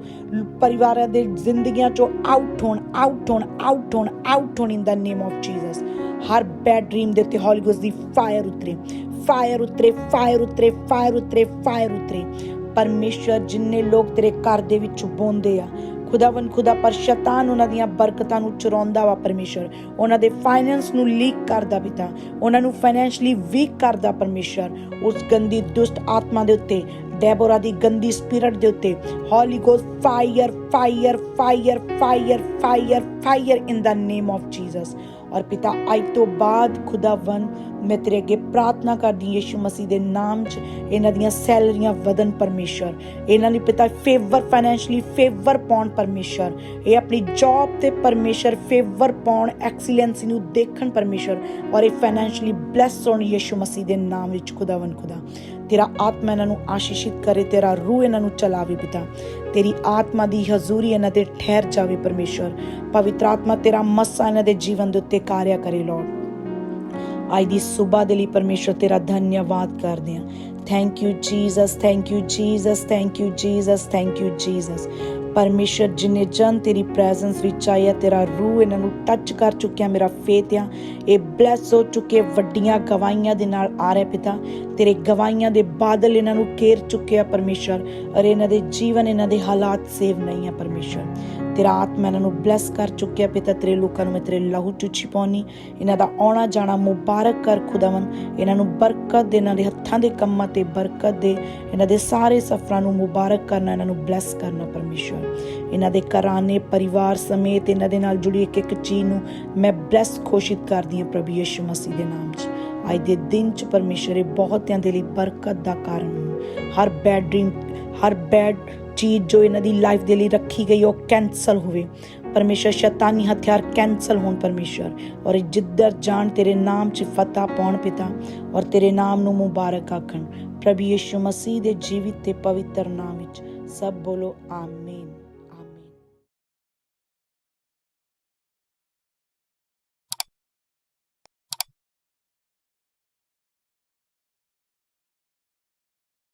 ਪਰਿਵਾਰਾਂ ਦੇ ਜ਼ਿੰਦਗੀਆਂ ਚੋਂ ਆਊਟ ਹੋਣ ਆਊਟ ਹੋਣ ਆਊਟ ਹੋਣ ਆਊਟ ਹੋਣ in the name of Jesus Har bad dream ਦੇ ਉੱਤੇ ਹੋਲੀ ਗੋਸਟ ਦੀ ਫਾਇਰ ਉਤਰੇ। ਫਾਇਰ ਉਤਰੇ ਫਾਇਰ ਉਤਰੇ ਫਾਇਰ ਉਤਰੇ ਫਾਇਰ ਉਤਰੇ। ਪਰਮੇਸ਼ਰ, ਜਿੰਨੇ ਲੋਕ ਤੇਰੇ ਘਰ ਦੇ ਵਿੱਚ ਬੋਂਦੇ ਆ ਖੁਦਾਵੰ ਖੁਦਾ ਪਰ ਸ਼ੈਤਾਨ ਉਹਨਾਂ ਦੀਆਂ ਬਰਕਤਾਂ ਨੂੰ ਚੁਰਾਉਂਦਾ ਵਾ ਪਰਮੇਸ਼ਰ ਉਹਨਾਂ ਦੇ ਫਾਈਨੈਂਸ ਨੂੰ ਲੀਕ ਕਰਦਾ ਪਿਤਾ ਉਹਨਾਂ ਨੂੰ ਫਾਈਨੈਂਸ਼ਲੀ ਵੀਕ ਕਰਦਾ ਪਰਮੇਸ਼ਰ ਉਸ ਗੰਦੀ ਦੁਸ਼ਟ ਆਤਮਾ ਦੇ ਉੱਤੇ ਡੈਬੋਰਾ ਦੀ ਗੰਦੀ ਸਪਿਰਿਟ ਦੇ ਉੱਤੇ holy ghost fire fire fire fire fire fire in the name of Jesus ਔਰ ਪਿਤਾ, ਅੱਜ ਤੋਂ ਬਾਅਦ ਖੁਦਾਵੰ ਮੈਂ ਤੇਰੇ ਅੱਗੇ ਪ੍ਰਾਰਥਨਾ ਕਰਦੀ ਯੀਸ਼ੂ ਮਸੀਹ ਦੇ ਨਾਮ 'ਚ। ਇਹਨਾਂ ਦੀਆਂ ਸੈਲਰੀਆਂ ਵਧਨ ਪਰਮੇਸ਼ਰ ਇਹਨਾਂ ਲਈ ਪਿਤਾ ਫੇਵਰ ਫਾਈਨੈਂਸ਼ਲੀ ਫੇਵਰ ਪਾਉਣ ਪਰਮੇਸ਼ਰ ਇਹ ਆਪਣੀ ਜੌਬ ਤੇ ਪਰਮੇਸ਼ਰ ਫੇਵਰ ਪਾਉਣ ਐਕਸੀਲੈਂਸੀ ਨੂੰ ਦੇਖਣ ਪਰਮੇਸ਼ਰ ਔਰ ਇਹ ਫਾਈਨੈਂਸ਼ਲੀ ਬਲੈਸ ਹੋਣ ਯੀਸ਼ੂ ਮਸੀਹ ਦੇ ਨਾਮ ਵਿੱਚ ਖੁਦਾਵੰ ਖੁਦਾ। ਤੇਰਾ ਆਤਮਾ ਇਹਨਾਂ ਨੂੰ ਆਸ਼ੀਸ਼ਿਤ ਕਰੇ, ਤੇਰਾ ਰੂਹ ਇਹਨਾਂ ਨੂੰ ਚਲਾਵੇ ਪਿਤਾ। ਤੇਰੀ ਆਤਮਾ ਦੀ ਹਜ਼ੂਰੀ ਇਹਨਾਂ ਤੇ ਠਹਿਰ ਜਾਵੇ ਪਰਮੇਸ਼ਰ ਪਵਿੱਤਰ ਆਤਮਾ ਤੇਰਾ ਮੱਸਾ ਇਹਨਾਂ ਦੇ ਜੀਵਨ ਦੇ ਉੱਤੇ ਕਾਰਿਆ ਕਰੇ ਲੋੜ ਅੱਜ ਦੀ ਸਵੇਰ ਦੇ ਲਈ ਪਰਮੇਸ਼ਰ ਤੇਰਾ ਧੰਨਵਾਦ ਕਰਦੇ ਹਾਂ। Thank you Jesus thank you Jesus thank you Jesus thank you Jesus ਪਰਮੇਸ਼ਰ, ਜਿਨੇ ਜਨ ਤੇਰੀ ਪ੍ਰੈਜ਼ੈਂਸ ਵਿੱਚ ਆਇਆ ਤੇਰਾ ਰੂਹ ਇਹਨਾਂ ਨੂੰ ਟੱਚ ਕਰ ਚੁੱਕਿਆ ਮੇਰਾ ਫੇਥ ਆ। ਇਹ ਬਲੈਸ ਹੋ ਚੁੱਕੇ, ਵੱਡੀਆਂ ਗਵਾਹੀਆਂ ਦੇ ਨਾਲ ਆ ਰਿਹਾ ਪਿਤਾ। ਤੇਰੇ ਗਵਾਹੀਆਂ ਦੇ ਬਾਦਲ ਇਹਨਾਂ ਨੂੰ ਘੇਰ ਚੁੱਕਿਆ ਪਰਮੇਸ਼ਰ। ਅਰੇ ਇਹਨਾਂ ਦੇ ਜੀਵਨ, ਇਹਨਾਂ ਦੇ ਹਾਲਾਤ ਸੇਵ ਨਹੀਂ ਆ ਪਰਮੇਸ਼ਰ। ਤੇਰਾ ਆਤਮਾ ਇਹਨਾਂ ਨੂੰ ਬਲੈਸ ਕਰ ਚੁੱਕਿਆ, ਪਿਤਾ ਤੇਰੇ ਲੋਕਾਂ ਨੂੰ ਮੈਂ ਤੇਰੇ ਲਹੂ ਚ ਛਿਪਾਉਣੀ। ਇਹਨਾਂ ਦਾ ਆਉਣਾ ਜਾਣਾ ਮੁਬਾਰਕ ਕਰ ਖੁਦਾਵੰ ਇਹਨਾਂ ਨੂੰ ਬਰਕਤ ਦੇ, ਇਹਨਾਂ ਦੇ ਹੱਥਾਂ ਦੇ ਕੰਮਾਂ ਤੇ ਬਰਕਤ ਦੇ। ਇਹਨਾਂ ਦੇ ਸਾਰੇ ਸਫਰਾਂ ਨੂੰ ਮੁਬਾਰਕ ਕਰਨਾ, ਇਹਨਾਂ ਨੂੰ ਬਲੈਸ ਕਰਨਾ ਪਰਮੇਸ਼ਰ। ਇਹਨਾਂ ਦੇ ਘਰਾਣੇ, ਪਰਿਵਾਰ ਸਮੇਤ ਇਹਨਾਂ ਦੇ ਨਾਲ ਜੁੜੀ ਇੱਕ ਇੱਕ ਚੀਜ਼ ਨੂੰ ਮੈਂ ਬਲੈਸ ਘੋਸ਼ਿਤ ਕਰਦੀ ਹਾਂ ਪ੍ਰਭੂ ਯਿਸੂ ਮਸੀਹ ਦੇ ਨਾਮ 'ਚ। ਅੱਜ ਦੇ ਦਿਨ 'ਚ ਪਰਮੇਸ਼ਰ ਇਹ ਬਹੁਤਿਆਂ ਦੇ ਲਈ ਬਰਕਤ ਦਾ ਕਾਰਨ ਹਰ ਬੈਡ ਡ੍ਰੀਮ ਹਰ ਬੈਡ ਚੀਜ਼ ਜੋ ਇਹਨਾਂ ਦੀ ਲਾਈਫ ਦੇ ਲਈ ਰੱਖੀ ਗਈ, ਉਹ ਕੈਨਸਲ ਹੋਵੇ। ਪਰਮੇਸ਼ਰ ਸ਼ੈਤਾਨੀ ਹਥਿਆਰ ਕੈਨਸਲ ਹੋਣ ਪਰਮੇਸ਼ਰ। ਔਰ ਇਹ ਜਿੱਧਰ ਜਾਣ, ਤੇਰੇ ਨਾਮ 'ਚ ਫਤਹ ਪਾਉਣ ਪਿਤਾ, ਔਰ ਤੇਰੇ ਨਾਮ ਨੂੰ ਮੁਬਾਰਕ ਆਖਣ। ਪ੍ਰਭੂ ਯਿਸੂ ਮਸੀਹ ਦੇ ਜੀਵਿਤ ਤੇ ਪਵਿੱਤਰ ਨਾਮ ਵਿੱਚ ਸਭ ਬੋਲੋ, ਆਮੀਨ।